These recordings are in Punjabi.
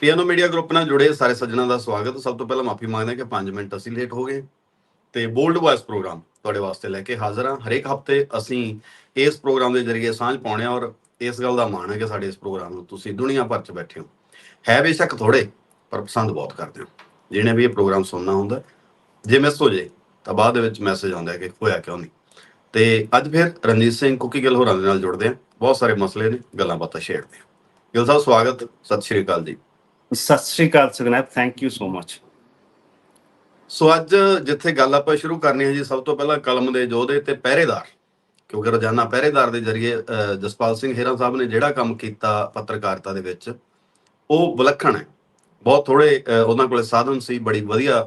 ਪੀਐਨਓ ਮੀਡੀਆ ਗਰੁੱਪ ਨਾਲ ਜੁੜੇ ਸਾਰੇ ਸੱਜਣਾਂ ਦਾ ਸਵਾਗਤ। ਸਭ ਤੋਂ ਪਹਿਲਾਂ ਮਾਫੀ ਮੰਗਦੇ ਹਾਂ ਕਿ 5 ਮਿੰਟ ਅਸੀਂ ਲੇਟ ਹੋ ਗਏ ਤੇ ਬੋਲਡ ਵੌਇਸ ਪ੍ਰੋਗਰਾਮ ਤੁਹਾਡੇ ਵਾਸਤੇ ਲੈ ਕੇ ਹਾਜ਼ਰ ਹਾਂ। ਹਰੇਕ ਹਫ਼ਤੇ ਅਸੀਂ ਇਸ ਪ੍ਰੋਗਰਾਮ ਦੇ ਜ਼ਰੀਏ ਸਾਂਝ ਪਾਉਣੇ ਆ ਔਰ ਇਸ ਗੱਲ ਦਾ ਮਾਣ ਹੈ ਕਿ ਸਾਡੇ ਇਸ ਪ੍ਰੋਗਰਾਮ ਨੂੰ ਤੁਸੀਂ ਦੁਨੀਆ ਭਰ 'ਚ ਬੈਠੇ ਹੋ। ਹੈ ਬੇਸ਼ੱਕ ਥੋੜੇ ਪਰ ਪਸੰਦ ਬਹੁਤ ਕਰਦੇ ਹੋ। ਜਿਹਨੇ ਵੀ ਇਹ ਪ੍ਰੋਗਰਾਮ ਸੁਣਨਾ ਹੁੰਦਾ, ਜੇ ਮਿਸ ਹੋ ਜੇ, ਤਾਂ ਬਾਅਦ ਦੇ ਵਿੱਚ ਮੈਸੇਜ ਆਉਂਦਾ ਹੈ ਕਿ ਹੋਇਆ ਕਿਉਂ ਨਹੀਂ। ਤੇ ਅੱਜ ਫਿਰ ਰਣਜੀਤ ਸਿੰਘ ਕੁੱਕੀ ਗਿੱਲ ਹੋਰਾਂ ਦੇ ਨਾਲ ਜੁੜਦੇ ਹਾਂ। ਬਹੁਤ ਸਾਰੇ ਮਸਲੇ ਨੇ, ਗੱਲਾਂ ਬਾਤਾਂ ਛੇੜਦੇ ਹਾਂ। ਗਿੱਲ ਸਾਹਿਬ, ਸਵਾਗਤ। ਸਤਿ ਸ਼੍ਰੀ ਅਕਾਲ ਜੀ। Sat Sri Akal ਸੁਗਨੈਪ thank you so much so ਅੱਜ ਜਿੱਥੇ ਗੱਲ ਆਪਾਂ ਸ਼ੁਰੂ ਕਰਨੀ ਹੈ ਜੀ, ਸਭ ਤੋਂ ਪਹਿਲਾਂ ਕਲਮ ਦੇ ਯੋਧੇ ਤੇ ਪਹਿਰੇਦਾਰ, ਕਿਉਂਕਿ ਰੋਜ਼ਾਨਾ ਪਹਿਰੇਦਾਰ ਦੇ ਜ਼ਰੀਏ ਜਸਪਾਲ ਸਿੰਘ ਹੇਰਾ ਸਾਹਿਬ ਨੇ ਜਿਹੜਾ ਕੰਮ ਕੀਤਾ ਪੱਤਰਕਾਰਤਾ ਦੇ ਵਿੱਚ, ਉਹ ਵਿਲੱਖਣ ਹੈ। ਬਹੁਤ ਥੋੜੇ ਉਹਨਾਂ ਕੋਲੇ ਸਾਧਨ ਸੀ, ਬੜੀ ਵਧੀਆ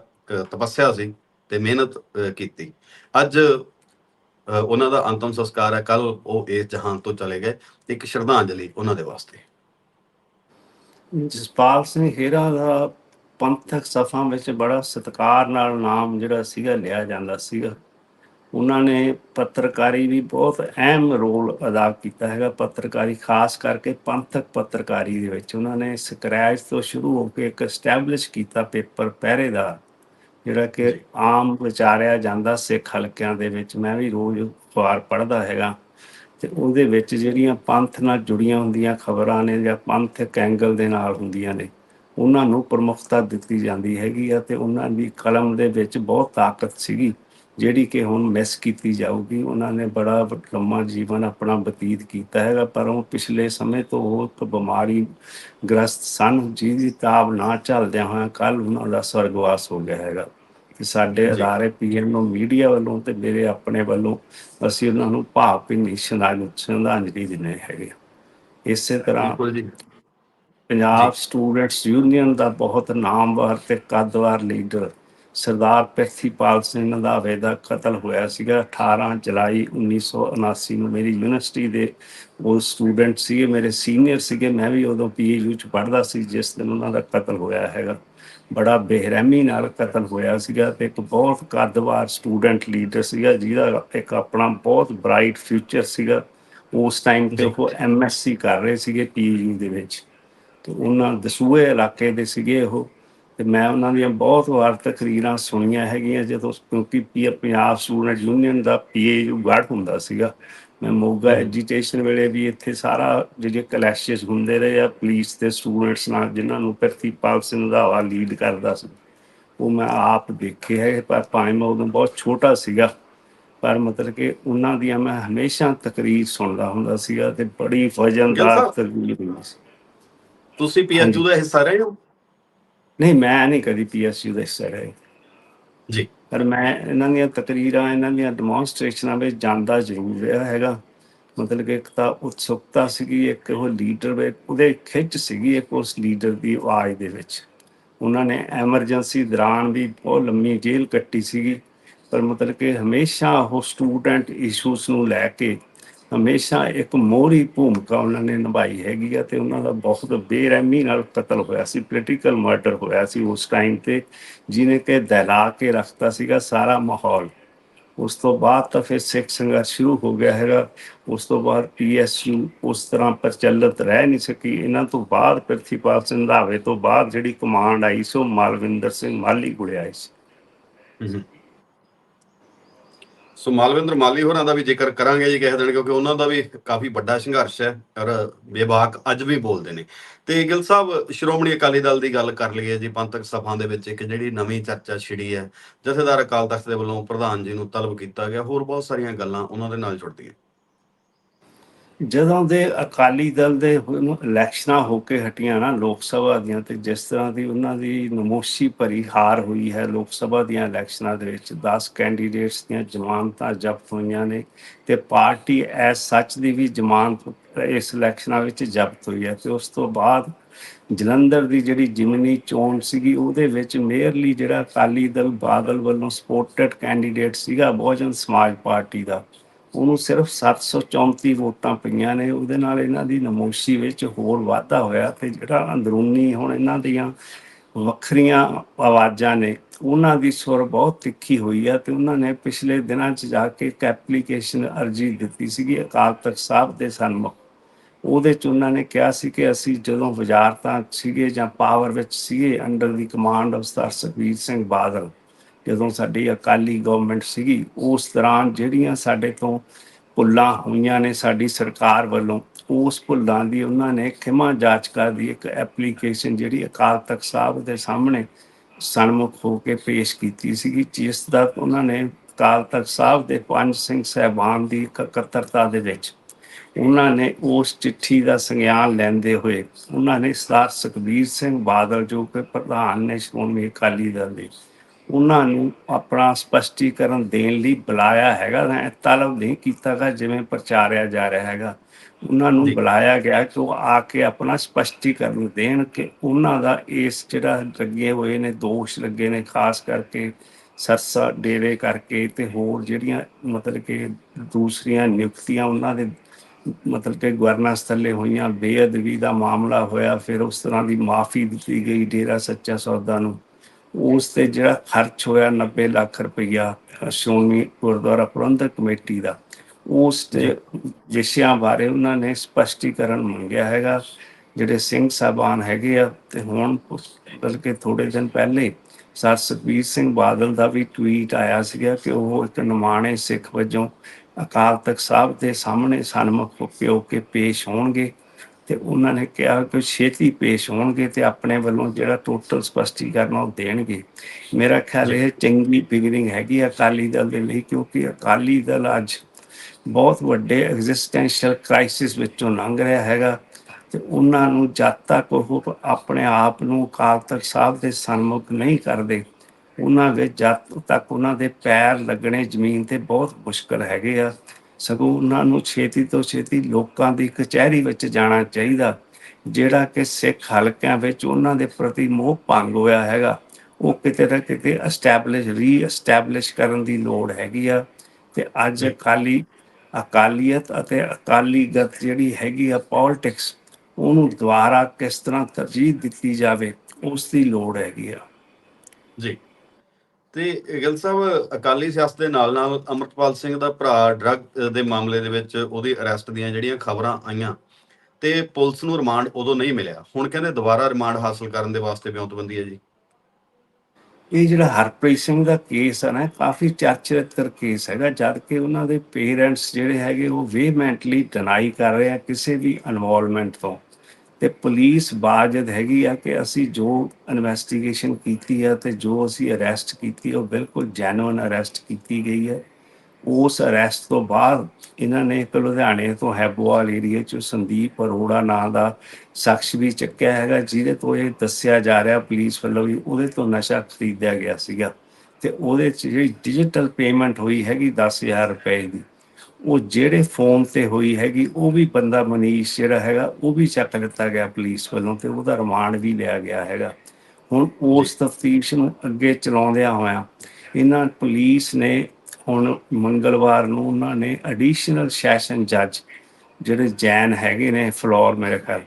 ਤਪੱਸਿਆ ਸੀ ਤੇ ਮਿਹਨਤ ਕੀਤੀ। ਅੱਜ ਉਹਨਾਂ ਦਾ ਅੰਤਮ ਸੰਸਕਾਰ ਹੈ ਕੱਲ ਉਹ ਇਸ ਜਹਾਨ ਤੋਂ ਚਲੇ ਗਏ, ਇੱਕ ਸ਼ਰਧਾਂਜਲੀ ਉਹਨਾਂ ਦੇ ਵਾਸਤੇ। ਜਸਪਾਲ ਸਿੰਘ ਹੇਰਾ ਦਾ ਪੰਥਕ ਸਫਾ ਵਿੱਚ ਬੜਾ ਸਤਿਕਾਰ ਨਾਲ ਨਾਮ ਜਿਹੜਾ ਸੀਗਾ ਲਿਆ ਜਾਂਦਾ ਸੀਗਾ। ਉਹਨਾਂ ਨੇ ਪੱਤਰਕਾਰੀ ਵੀ ਬਹੁਤ ਅਹਿਮ ਰੋਲ ਅਦਾ ਕੀਤਾ ਹੈਗਾ। ਪੱਤਰਕਾਰੀ ਖਾਸ ਕਰਕੇ ਪੰਥਕ ਪੱਤਰਕਾਰੀ ਦੇ ਵਿੱਚ ਉਹਨਾਂ ਨੇ ਸਕ੍ਰੈਚ ਤੋਂ ਸ਼ੁਰੂ ਹੋ ਕੇ ਇੱਕ ਐਸਟੈਬਲਿਸ਼ ਕੀਤਾ ਪੇਪਰ ਪਹਿਰੇਦਾਰ ਜਿਹੜਾ ਕਿ। ਆਮ ਵਿਚਾਰਿਆ ਜਾਂਦਾ ਸਿੱਖ ਹਲਕਿਆਂ ਦੇ ਵਿੱਚ। ਮੈਂ ਵੀ ਰੋਜ਼ ਅਖਬਾਰ ਪੜ੍ਹਦਾ ਹੈਗਾ। ਤੇ ਉਹਦੇ ਵਿੱਚ ਜਿਹੜੀਆਂ ਪੰਥ ਨਾਲ ਜੁੜੀਆਂ ਹੁੰਦੀਆਂ ਖਬਰਾਂ ਨੇ ਜਾਂ ਪੰਥਕ ਐਂਗਲ ਦੇ ਨਾਲ ਹੁੰਦੀਆਂ ਨੇ, ਉਹਨਾਂ ਨੂੰ ਪ੍ਰਮੁੱਖਤਾ ਦਿੱਤੀ ਜਾਂਦੀ ਹੈਗੀ ਆ ਤੇ ਉਹਨਾਂ ਦੀ ਕਲਮ ਦੇ ਵਿੱਚ ਬਹੁਤ ਤਾਕਤ ਸੀਗੀ, ਜਿਹੜੀ ਕਿ ਹੁਣ ਮਿਸ ਕੀਤੀ ਜਾਊਗੀ। ਉਹਨਾਂ ਨੇ ਬੜਾ ਲੰਮਾ ਜੀਵਨ ਆਪਣਾ ਬਤੀਤ ਕੀਤਾ ਹੈਗਾ, ਪਰ ਉਹ ਪਿਛਲੇ ਸਮੇਂ ਤੋਂ ਉਹ ਇੱਕ ਬਿਮਾਰੀ ਗ੍ਰਸਤ ਸਨ, ਜਿਹਦੀ ਤਾਬ ਨਾ ਝੱਲਦਿਆਂ ਹੋਇਆਂ ਕੱਲ ਉਹਨਾਂ ਦਾ ਸਵਰਗਵਾਸ ਹੋ ਗਿਆ ਹੈਗਾ। ਸਾਡੇ ਜੀ। ਅਦਾਰੇ ਪੀਐਨਓ ਮੀਡੀਆ ਵੱਲੋਂ ਤੇ ਮੇਰੇ ਆਪਣੇ ਵੱਲੋਂ ਅਸੀਂ ਉਹਨਾਂ ਨੂੰ ਭਾਵਭਿੰਨੀ ਸ਼ਰਧਾਂਜਲੀ ਸ਼ਰਧਾਂਜਲੀ ਦਿੰਦੇ ਹੈਗੇ ਇਸੇ ਤਰ੍ਹਾਂ ਪੰਜਾਬ ਸਟੂਡੈਂਟਸ ਯੂਨੀਅਨ ਦਾ ਬਹੁਤ ਨਾਮਵਰ ਤੇ ਕੱਦਵਾਰ ਲੀਡਰ ਸਰਦਾਰ ਪ੍ਰਿਥੀਪਾਲ ਸਿੰਘ ਦਾ ਕਤਲ ਹੋਇਆ ਸੀਗਾ 18 ਜੁਲਾਈ 1979 ਨੂੰ। ਮੇਰੀ ਯੂਨੀਵਰਸਿਟੀ ਦੇ ਉਹ ਸਟੂਡੈਂਟ ਸੀਗੇ ਮੇਰੇ ਸੀਨੀਅਰ ਸੀਗੇ ਮੈਂ ਵੀ ਉਦੋਂ ਪੀਏਯੂ ਚ ਪੜ੍ਹਦਾ ਸੀ ਜਿਸ ਦਿਨ ਉਹਨਾਂ ਦਾ ਕਤਲ ਹੋਇਆ ਹੈਗਾ। ਬੜਾ ਬੇਰਹਿਮੀ ਨਾਲ ਕਤਲ ਹੋਇਆ ਸੀਗਾ ਤੇ ਇੱਕ ਬਹੁਤ ਕੱਦਵਾਰ ਸਟੂਡੈਂਟ ਲੀਡਰ ਸੀਗਾ ਜਿਹਦਾ ਇੱਕ ਆਪਣਾ ਬਹੁਤ ਬ੍ਰਾਈਟ ਫਿਊਚਰ ਸੀਗਾ। ਉਸ ਟਾਈਮ ਤੇ। ਉਹ ਐਮਐਸਸੀ ਕਰ ਰਹੇ ਸੀਗੇ ਪੀਯੂ ਦੇ ਵਿੱਚ। ਤੇ ਉਹਨਾਂ ਦਸੂਏ ਇਲਾਕੇ ਦੇ ਸੀਗੇ ਉਹ। ਤੇ ਮੈਂ ਉਹਨਾਂ ਦੀਆਂ ਬਹੁਤ ਵਾਰ ਤਕਰੀਰਾਂ ਸੁਣੀਆਂ ਹੈਗੀਆਂ ਜਦੋਂ ਕਿਉਂਕਿ ਪੰਜਾਬ ਸਟੂਡੈਂਟ ਯੂਨੀਅਨ ਦਾ ਪੀਏਯੂ ਗੜ ਹੁੰਦਾ ਸੀਗਾ। ਮੈਂ ਮੋਗਾ ਐਜੀਟੇਸ਼ਨ ਵੇਲੇ ਵੀ ਇੱਥੇ ਸਾਰਾ ਜਿਹੜੇ ਕਲੈਸ਼ਸ ਹੁੰਦੇ ਰਹੇ ਆ ਪੁਲਿਸ ਤੇ ਸਟੂਡੈਂਟਸ ਨਾਲ ਜਿਨ੍ਹਾਂ ਨੂੰ ਪ੍ਰਿਥੀਪਾਲ ਸਿੰਘ ਦਾ ਲੀਡ ਕਰਦਾ ਸੀ। ਉਹ ਮੈਂ ਆਪ ਦੇਖੇ ਹੈ ਪਰ ਭਾਵੇਂ ਮੈਂ ਉਦੋਂ ਬਹੁਤ ਛੋਟਾ ਸੀਗਾ ਪਰ ਮਤਲਬ ਕਿ ਉਹਨਾਂ ਦੀਆਂ ਮੈਂ ਹਮੇਸ਼ਾ ਤਕਰੀਰ ਸੁਣਦਾ ਹੁੰਦਾ ਸੀਗਾ ਤੇ ਬੜੀ ਸਾਹਿਬ। ਤਕਰੀਰ ਹੁੰਦੀ ਸੀ। ਤੁਸੀਂ ਪੀਐਚਯੂ ਦਾ ਹਿੱਸਾ ਰਹੇ ਹੋ? ਨਹੀਂ ਮੈਂ ਨਹੀਂ ਕਦੀ ਪੀਐਸਯੂ ਦਾ ਹਿੱਸਾ ਰਿਹਾ। ਜੀ। ਪਰ ਮੈਂ ਇਹਨਾਂ ਦੀਆਂ ਤਕਰੀਰਾਂ, ਇਹਨਾਂ ਦੀਆਂ ਡੈਮੋਨਸਟ੍ਰੇਸ਼ਨਾਂ ਵਿੱਚ ਜਾਂਦਾ ਜ਼ਰੂਰ ਰਿਹਾ ਹੈਗਾ। ਮਤਲਬ ਕਿ ਇੱਕ ਤਾਂ ਉਤਸੁਕਤਾ ਸੀਗੀ, ਇੱਕ ਉਹ ਲੀਡਰ ਵਿੱਚ ਉਹਦੇ ਖਿੱਚ ਸੀਗੀ ਇੱਕ ਉਸ ਲੀਡਰ ਦੀ ਆਵਾਜ਼ ਦੇ ਵਿੱਚ। ਉਹਨਾਂ ਨੇ ਐਮਰਜੈਂਸੀ ਦੌਰਾਨ ਵੀ ਬਹੁਤ ਲੰਮੀ ਜੇਲ੍ਹ ਕੱਟੀ ਸੀਗੀ, ਪਰ ਮਤਲਬ ਕਿ ਹਮੇਸ਼ਾ ਉਹ ਸਟੂਡੈਂਟ ਇਸ਼ੂਸ ਨੂੰ ਲੈ ਕੇ ਹਮੇਸ਼ਾ ਇੱਕ ਮੋਹਰੀ ਭੂਮਿਕਾ ਉਹਨਾਂ ਨੇ ਨਿਭਾਈ ਹੈਗੀ ਆ ਤੇ ਉਹਨਾਂ ਦਾ ਬਹੁਤ ਬੇਰਹਿਮੀ ਨਾਲ ਕਤਲ ਹੋਇਆ ਸੀ ਪੋਲੀਟੀਕਲ ਮਰਡਰ ਹੋਇਆ ਸੀ ਉਸ ਟਾਈਮ ਤੇ, ਜਿਹਨੇ ਕਿ ਦਹਿਲਾ ਕੇ ਰੱਖਤਾ ਸੀਗਾ ਸਾਰਾ ਮਾਹੌਲ। ਉਸ ਤੋਂ ਬਾਅਦ ਤਾਂ ਫਿਰ ਸਿੱਖ ਸੰਘਰਸ਼ ਸ਼ੁਰੂ ਹੋ ਗਿਆ ਹੈਗਾ। ਉਸ ਤੋਂ ਬਾਅਦ ਪੀਐਸਯੂ ਉਸ ਤਰ੍ਹਾਂ ਪ੍ਰਚਲਿਤ ਰਹਿ ਨਹੀਂ ਸਕੀ। ਇਹਨਾਂ ਤੋਂ ਬਾਅਦ ਪ੍ਰਿਥੀਪਾਲ ਸਿੰਘ ਰੰਧਾਵੇ ਤੋਂ ਬਾਅਦ ਜਿਹੜੀ ਕਮਾਂਡ ਆਈ ਸੋ ਮਾਲਵਿੰਦਰ ਸਿੰਘ ਮਾਲੀ ਕੋਲੇ ਆਈ ਸੀ। ਸੋ ਮਾਲਵਿੰਦਰ ਮਾਲੀ ਹੋਰਾਂ ਦਾ ਵੀ ਜ਼ਿਕਰ ਕਰਾਂਗੇ ਜੀ ਕਿਸੇ ਦਿਨ, ਕਿਉਂਕਿ ਉਹਨਾਂ ਦਾ ਵੀ ਕਾਫੀ ਵੱਡਾ ਸੰਘਰਸ਼ ਹੈ ਔਰ ਬੇਬਾਕ ਅੱਜ ਵੀ ਬੋਲਦੇ ਨੇ। ਤੇ ਗਿੱਲ ਸਾਹਿਬ, ਸ਼੍ਰੋਮਣੀ ਅਕਾਲੀ ਦਲ ਦੀ ਗੱਲ ਕਰ ਲਈਏ ਜੀ, ਪੰਥਕ ਸਭਾ ਦੇ ਵਿੱਚ ਇੱਕ ਜਿਹੜੀ ਨਵੀਂ ਚਰਚਾ ਛਿੜੀ ਹੈ, ਜਥੇਦਾਰ ਅਕਾਲ ਤਖਤ ਦੇ ਵੱਲੋਂ ਪ੍ਰਧਾਨ ਜੀ ਨੂੰ ਤਲਬ ਕੀਤਾ ਗਿਆ, ਹੋਰ ਬਹੁਤ ਸਾਰੀਆਂ ਗੱਲਾਂ ਉਹਨਾਂ ਦੇ ਨਾਲ ਜੁੜਦੀਆਂ। ਜਦੋਂ ਦੇ ਅਕਾਲੀ ਦਲ ਦੇ ਇਲੈਕਸ਼ਨਾਂ ਹੋ ਕੇ ਹਟੀਆਂ ਨਾ ਲੋਕ ਸਭਾ ਦੀਆਂ ਤੇ ਜਿਸ ਤਰ੍ਹਾਂ ਦੀ ਉਹਨਾਂ ਦੀ ਨਮੋਸ਼ੀ ਭਰੀ ਹਾਰ ਹੋਈ ਹੈ ਲੋਕ ਸਭਾ ਦੀਆਂ ਇਲੈਕਸ਼ਨਾਂ ਦੇ ਵਿੱਚ 10 ਕੈਂਡੀਡੇਟਸ ਦੀਆਂ ਜ਼ਮਾਨਤਾਂ ਜ਼ਬਤ ਹੋਈਆਂ ਨੇ ਤੇ ਪਾਰਟੀ ਐਸ ਸੱਚ ਦੀ ਵੀ ਜ਼ਮਾਨਤ ਇਸ ਇਲੈਕਸ਼ਨਾਂ ਵਿੱਚ ਜ਼ਬਤ ਹੋਈ ਹੈ ਤੇ ਉਸ ਤੋਂ ਬਾਅਦ ਜਲੰਧਰ ਦੀ ਜਿਹੜੀ ਜਿਮਨੀ ਚੋਣ ਸੀਗੀ ਉਹਦੇ ਵਿੱਚ ਮੇਅਰਲੀ ਜਿਹੜਾ ਅਕਾਲੀ ਦਲ ਬਾਦਲ ਵੱਲੋਂ ਸਪੋਰਟਡ ਕੈਂਡੀਡੇਟ ਸੀਗਾ ਬਹੁਜਨ ਸਮਾਜ ਪਾਰਟੀ ਦਾ। ਉਹਨੂੰ ਸਿਰਫ 734 ਵੋਟਾਂ ਪਈਆਂ ਨੇ। ਉਹਦੇ ਨਾਲ ਇਹਨਾਂ ਦੀ ਨਮੋਸ਼ੀ ਵਿੱਚ ਹੋਰ ਵਾਧਾ ਹੋਇਆ ਤੇ ਜਿਹੜਾ ਅੰਦਰੂਨੀ ਹੁਣ ਇਹਨਾਂ ਦੀਆਂ ਵੱਖਰੀਆਂ ਆਵਾਜ਼ਾਂ ਨੇ, ਉਹਨਾਂ ਦੀ ਸੁਰ ਬਹੁਤ ਤਿੱਖੀ ਹੋਈ ਆ ਤੇ ਉਹਨਾਂ ਨੇ ਪਿਛਲੇ ਦਿਨਾਂ 'ਚ ਜਾ ਕੇ ਇੱਕ ਐਪਲੀਕੇਸ਼ਨ ਅਰਜੀ ਦਿੱਤੀ ਸੀਗੀ ਅਕਾਲ ਤਖਤ ਸਾਹਿਬ ਦੇ ਸਨਮੁਖ। ਉਹਦੇ ਚ ਉਹਨਾਂ ਨੇ ਕਿਹਾ ਸੀ ਕਿ ਅਸੀਂ ਜਦੋਂ ਵਜ਼ਾਰਤਾਂ ਸੀਗੇ ਜਾਂ ਪਾਵਰ ਵਿੱਚ ਸੀਗੇ, under the command of Sardar Sukhbir Singh Badal ਜਦੋਂ ਸਾਡੀ ਅਕਾਲੀ ਗਵਰਨਮੈਂਟ ਸੀਗੀ, ਉਸ ਦੌਰਾਨ ਜਿਹੜੀਆਂ ਸਾਡੇ ਤੋਂ ਭੁੱਲਾਂ ਹੋਈਆਂ ਨੇ ਸਾਡੀ ਸਰਕਾਰ ਵੱਲੋਂ, ਉਸ ਭੁੱਲਾਂ ਦੀ ਉਹਨਾਂ ਨੇ ਖਿਮਾ ਜਾਚਕਾ ਦੀ, ਇੱਕ ਐਪਲੀਕੇਸ਼ਨ ਜਿਹੜੀ ਅਕਾਲ ਤਖਤ ਸਾਹਿਬ ਦੇ ਸਾਹਮਣੇ ਸਨਮੁਖ ਹੋ ਕੇ ਪੇਸ਼ ਕੀਤੀ ਸੀਗੀ, ਜਿਸ ਦਾ ਉਹਨਾਂ ਨੇ ਅਕਾਲ ਤਖਤ ਸਾਹਿਬ ਦੇ ਪੰਜ ਸਿੰਘ ਸਹਿਬਾਨ ਦੀ ਇਕੱਤਰਤਾ ਦੇ ਵਿੱਚ ਉਹਨਾਂ ਨੇ ਉਸ ਚਿੱਠੀ ਦਾ ਸੰਗਿਆਨ ਲੈਂਦੇ ਹੋਏ ਉਹਨਾਂ ਨੇ ਸਰਦਾਰ ਸੁਖਬੀਰ ਸਿੰਘ ਬਾਦਲ ਜੋ ਕਿ ਪ੍ਰਧਾਨ ਨੇ ਸ਼੍ਰੋਮਣੀ ਅਕਾਲੀ ਦਲ ਦੇ ਉਹਨਾਂ ਨੂੰ ਆਪਣਾ ਸਪਸ਼ਟੀਕਰਨ ਦੇਣ ਲਈ ਬੁਲਾਇਆ ਹੈਗਾ ਤਲਬ ਨਹੀਂ ਕੀਤਾਗਾ ਜਿਵੇਂ ਪ੍ਰਚਾਰਿਆ ਜਾ ਰਿਹਾ ਹੈਗਾ ਉਹਨਾਂ ਨੂੰ। ਬੁਲਾਇਆ ਗਿਆ ਕਿ ਉਹ ਆ ਕੇ ਆਪਣਾ ਸਪਸ਼ਟੀਕਰਨ ਦੇਣ ਕਿ ਉਹਨਾਂ ਦਾ ਇਸ ਜਿਹੜਾ ਲੱਗੇ ਹੋਏ ਨੇ ਦੋਸ਼ ਲੱਗੇ ਨੇ ਖਾਸ ਕਰਕੇ ਸਰਸਾ ਡੇਰੇ ਕਰਕੇ ਤੇ ਹੋਰ ਜਿਹੜੀਆਂ ਮਤਲਬ ਕਿ ਦੂਸਰੀਆਂ ਨਿਯੁਕਤੀਆਂ ਉਹਨਾਂ ਦੇ ਮਤਲਬ ਕਿ ਗਵਰਨੈਂਸ ਥੱਲੇ ਹੋਈਆਂ ਬੇਅਦਬੀ ਦਾ ਮਾਮਲਾ ਹੋਇਆ ਫਿਰ ਉਸ ਤਰ੍ਹਾਂ ਦੀ ਮਾਫੀ ਦਿੱਤੀ ਗਈ ਡੇਰਾ ਸੱਚਾ ਸੌਦਾ ਨੂੰ ਉਸ ਤੇ ਜਿਹੜਾ ਖਰਚ ਹੋਇਆ 90 ਲੱਖ ਰੁਪਈਆ ਸ਼੍ਰੋਮਣੀ ਗੁਰਦੁਆਰਾ ਪ੍ਰਬੰਧਕ ਕਮੇਟੀ ਦਾ ਉਸ ਤੇ ਵਿਸ਼ਿਆਂ ਬਾਰੇ ਉਹਨਾਂ ਨੇ ਸਪਸ਼ਟੀਕਰਨ ਮੰਗਿਆ ਹੈਗਾ ਜਿਹੜੇ ਸਿੰਘ ਸਾਹਿਬਾਨ ਹੈਗੇ ਆ ਤੇ ਹੁਣ ਬਲਕਿ ਥੋੜੇ ਦਿਨ ਪਹਿਲੇ ਸਰ ਸੁਖਬੀਰ ਸਿੰਘ ਬਾਦਲ ਦਾ ਵੀ ਟਵੀਟ ਆਇਆ ਸੀਗਾ ਕਿ ਉਹ ਇੱਕ ਨਿਮਾਣੇ ਸਿੱਖ ਵਜੋਂ ਅਕਾਲ ਤਖਤ ਸਾਹਿਬ ਦੇ ਸਾਹਮਣੇ ਸਨਮੁਖ ਹੋ ਕੇ ਪੇਸ਼ ਹੋਣਗੇ। ਤੇ ਉਹਨਾਂ ਨੇ ਕਿਹਾ ਕਿ ਛੇਤੀ ਪੇਸ਼ ਹੋਣਗੇ ਤੇ ਆਪਣੇ ਵੱਲੋਂ ਜਿਹੜਾ ਟੋਟਲ ਸਪਸ਼ਟੀਕਰਨ ਉਹ ਦੇਣਗੇ। ਮੇਰਾ ਖਿਆਲ ਇਹ ਚੰਗੀ ਬਿਗਨਿੰਗ ਹੈਗੀ ਅਕਾਲੀ ਦਲ ਦੇ ਲਈ, ਕਿਉਂਕਿ ਅਕਾਲੀ ਦਲ ਅੱਜ ਬਹੁਤ ਵੱਡੇ ਐਗਜ਼ਿਸਟੈਂਸ਼ੀਅਲ ਕ੍ਰਾਈਸਿਸ ਵਿੱਚੋਂ ਲੰਘ ਰਿਹਾ ਹੈਗਾ ਤੇ ਉਹਨਾਂ ਨੂੰ ਜਦ ਤੱਕ ਉਹ ਆਪਣੇ ਆਪ ਨੂੰ ਅਕਾਲ ਤਖਤ ਸਾਹਿਬ ਦੇ ਸਨਮੁਖ ਨਹੀਂ ਕਰਦੇ, ਉਹਨਾਂ ਵਿੱਚ ਜਦ ਤੱਕ ਉਹਨਾਂ ਦੇ ਪੈਰ ਲੱਗਣੇ ਜ਼ਮੀਨ ਤੇ ਬਹੁਤ ਮੁਸ਼ਕਲ ਹੈਗੇ ਆ। ਸਗੋਂ ਉਹਨਾਂ ਨੂੰ ਛੇਤੀ ਤੋਂ ਛੇਤੀ ਲੋਕਾਂ ਦੀ ਕਚਹਿਰੀ ਵਿੱਚ ਜਾਣਾ ਚਾਹੀਦਾ ਜਿਹੜਾ ਕਿ ਸਿੱਖ ਹਲਕਿਆਂ ਵਿੱਚ ਉਹਨਾਂ ਦੇ ਪ੍ਰਤੀ ਮੋਹ ਭੰਗ ਹੋਇਆ ਹੈਗਾ। ਉਹ ਕਿਤੇ ਨਾ ਕਿਤੇ ਐਸਟੈਬਲਿਸ਼ ਰੀ ਐਸਟੈਬਲਿਸ਼ ਕਰਨ ਦੀ ਲੋੜ ਹੈਗੀ ਆ। ਤੇ ਅੱਜ ਅਕਾਲੀ ਅਕਾਲੀਅਤ ਅਤੇ ਅਕਾਲੀਗਤ ਜਿਹੜੀ ਹੈਗੀ ਆ ਪੋਲਿਟਿਕਸ ਉਹਨੂੰ ਦੁਬਾਰਾ ਕਿਸ ਤਰ੍ਹਾਂ ਤਰਜੀਹ ਦਿੱਤੀ ਜਾਵੇ ਉਸ ਦੀ ਲੋੜ ਹੈਗੀ ਆ। ਜੀ। ਤੇ ਗਿੱਲ ਸਾਹਿਬ, ਅਕਾਲੀ ਸਿਆਸਤ ਦੇ ਨਾਲ ਨਾਲ ਅਮਰਪਾਲ ਸਿੰਘ ਦਾ ਭਰਾ ਡਰੱਗ ਦੇ ਮਾਮਲੇ ਦੇ ਵਿੱਚ ਉਹਦੀ ਅਰੈਸਟ ਦੀਆਂ ਜਿਹੜੀਆਂ ਖਬਰਾਂ ਆਈਆਂ ਤੇ ਪੁਲਿਸ ਨੂੰ ਰਿਮਾਂਡ ਉਦੋਂ ਨਹੀਂ ਮਿਲਿਆ। ਹੁਣ ਕਹਿੰਦੇ ਦੁਬਾਰਾ ਰਿਮਾਂਡ ਹਾਸਲ ਕਰਨ ਦੇ ਵਾਸਤੇ ਵਿਉਂਤਬੰਦੀ ਹੈ ਜੀ। ਇਹ ਜਿਹੜਾ ਹਰਪ੍ਰੀਤ ਸਿੰਘ ਦਾ ਕੇਸ ਆ ਨਾ ਕਾਫੀ ਚਰਚਿਤ ਕੇਸ ਹੈਗਾ, ਜਦ ਕਿ ਉਹਨਾਂ ਦੇ ਪੇਰੈਂਟਸ ਜਿਹੜੇ ਹੈਗੇ ਉਹ ਵੇਮੈਂਟਲੀ ਡਿਨਾਈ ਕਰ ਰਹੇ ਆ ਕਿਸੇ ਵੀ ਇਨਵੋਲਵਮੈਂਟ ਤੋਂ। ਤੇ ਪੁਲਿਸ ਬਾਜਦ ਹੈਗੀ ਆ ਕਿ ਅਸੀਂ ਜੋ ਇਨਵੈਸਟੀਗੇਸ਼ਨ ਕੀਤੀ ਆ ਤੇ ਜੋ ਅਸੀਂ ਅਰੈਸਟ ਕੀਤੀ, ਉਹ ਬਿਲਕੁਲ ਜੈਨੂਇਨ ਅਰੈਸਟ ਕੀਤੀ ਗਈ ਹੈ ਉਸ ਅਰੈਸਟ ਤੋਂ ਬਾਅਦ ਇਹਨਾਂ ਨੇ ਇੱਕ ਲੁਧਿਆਣੇ ਤੋਂ ਹੈਬੋਵਾਲ ਏਰੀਆ ਚ ਸੰਦੀਪ ਅਰੋੜਾ ਨਾਂ ਦਾ ਸ਼ਖਸ ਵੀ ਚੱਕਿਆ ਹੈਗਾ, ਜਿਹਦੇ ਤੋਂ ਇਹ ਦੱਸਿਆ ਜਾ ਰਿਹਾ ਪੁਲਿਸ ਵੱਲੋਂ ਵੀ ਉਹਦੇ ਤੋਂ ਨਸ਼ਾ ਖਰੀਦਿਆ ਗਿਆ ਸੀਗਾ। ਤੇ ਉਹਦੇ ਚ ਜਿਹੜੀ ਡਿਜੀਟਲ ਪੇਮੈਂਟ ਹੋਈ ਹੈਗੀ 10000 ਰੁਪਏ ਦੀ। ਉਹ ਜਿਹੜੇ ਫੋਨ ਤੇ ਹੋਈ ਹੈਗੀ ਉਹ ਵੀ ਬੰਦਾ ਮਨੀਸ਼ ਜਿਹੜਾ ਹੈਗਾ ਉਹ ਵੀ ਚੱਕ ਲਿੱਤਾ ਗਿਆ ਪੁਲਿਸ ਵੱਲੋਂ ਤੇ ਉਹਦਾ ਰਿਮਾਂਡ ਵੀ ਲਿਆ ਗਿਆ ਹੈਗਾ। ਹੁਣ ਉਸ ਤਫਤੀਸ਼ ਨੂੰ ਅੱਗੇ ਚਲਾਉਂਦਿਆਂ ਹੋਇਆਂ ਇਹਨਾਂ ਪੁਲਿਸ ਨੇ ਹੁਣ ਮੰਗਲਵਾਰ ਨੂੰ ਉਹਨਾਂ ਨੇ ਐਡੀਸ਼ਨਲ ਸੈਸ਼ਨ ਜੱਜ ਜਿਹੜੇ ਜੈਨ ਹੈਗੇ ਨੇ ਫਲੋਰ ਮੇਰੇ ਖਿਆਲ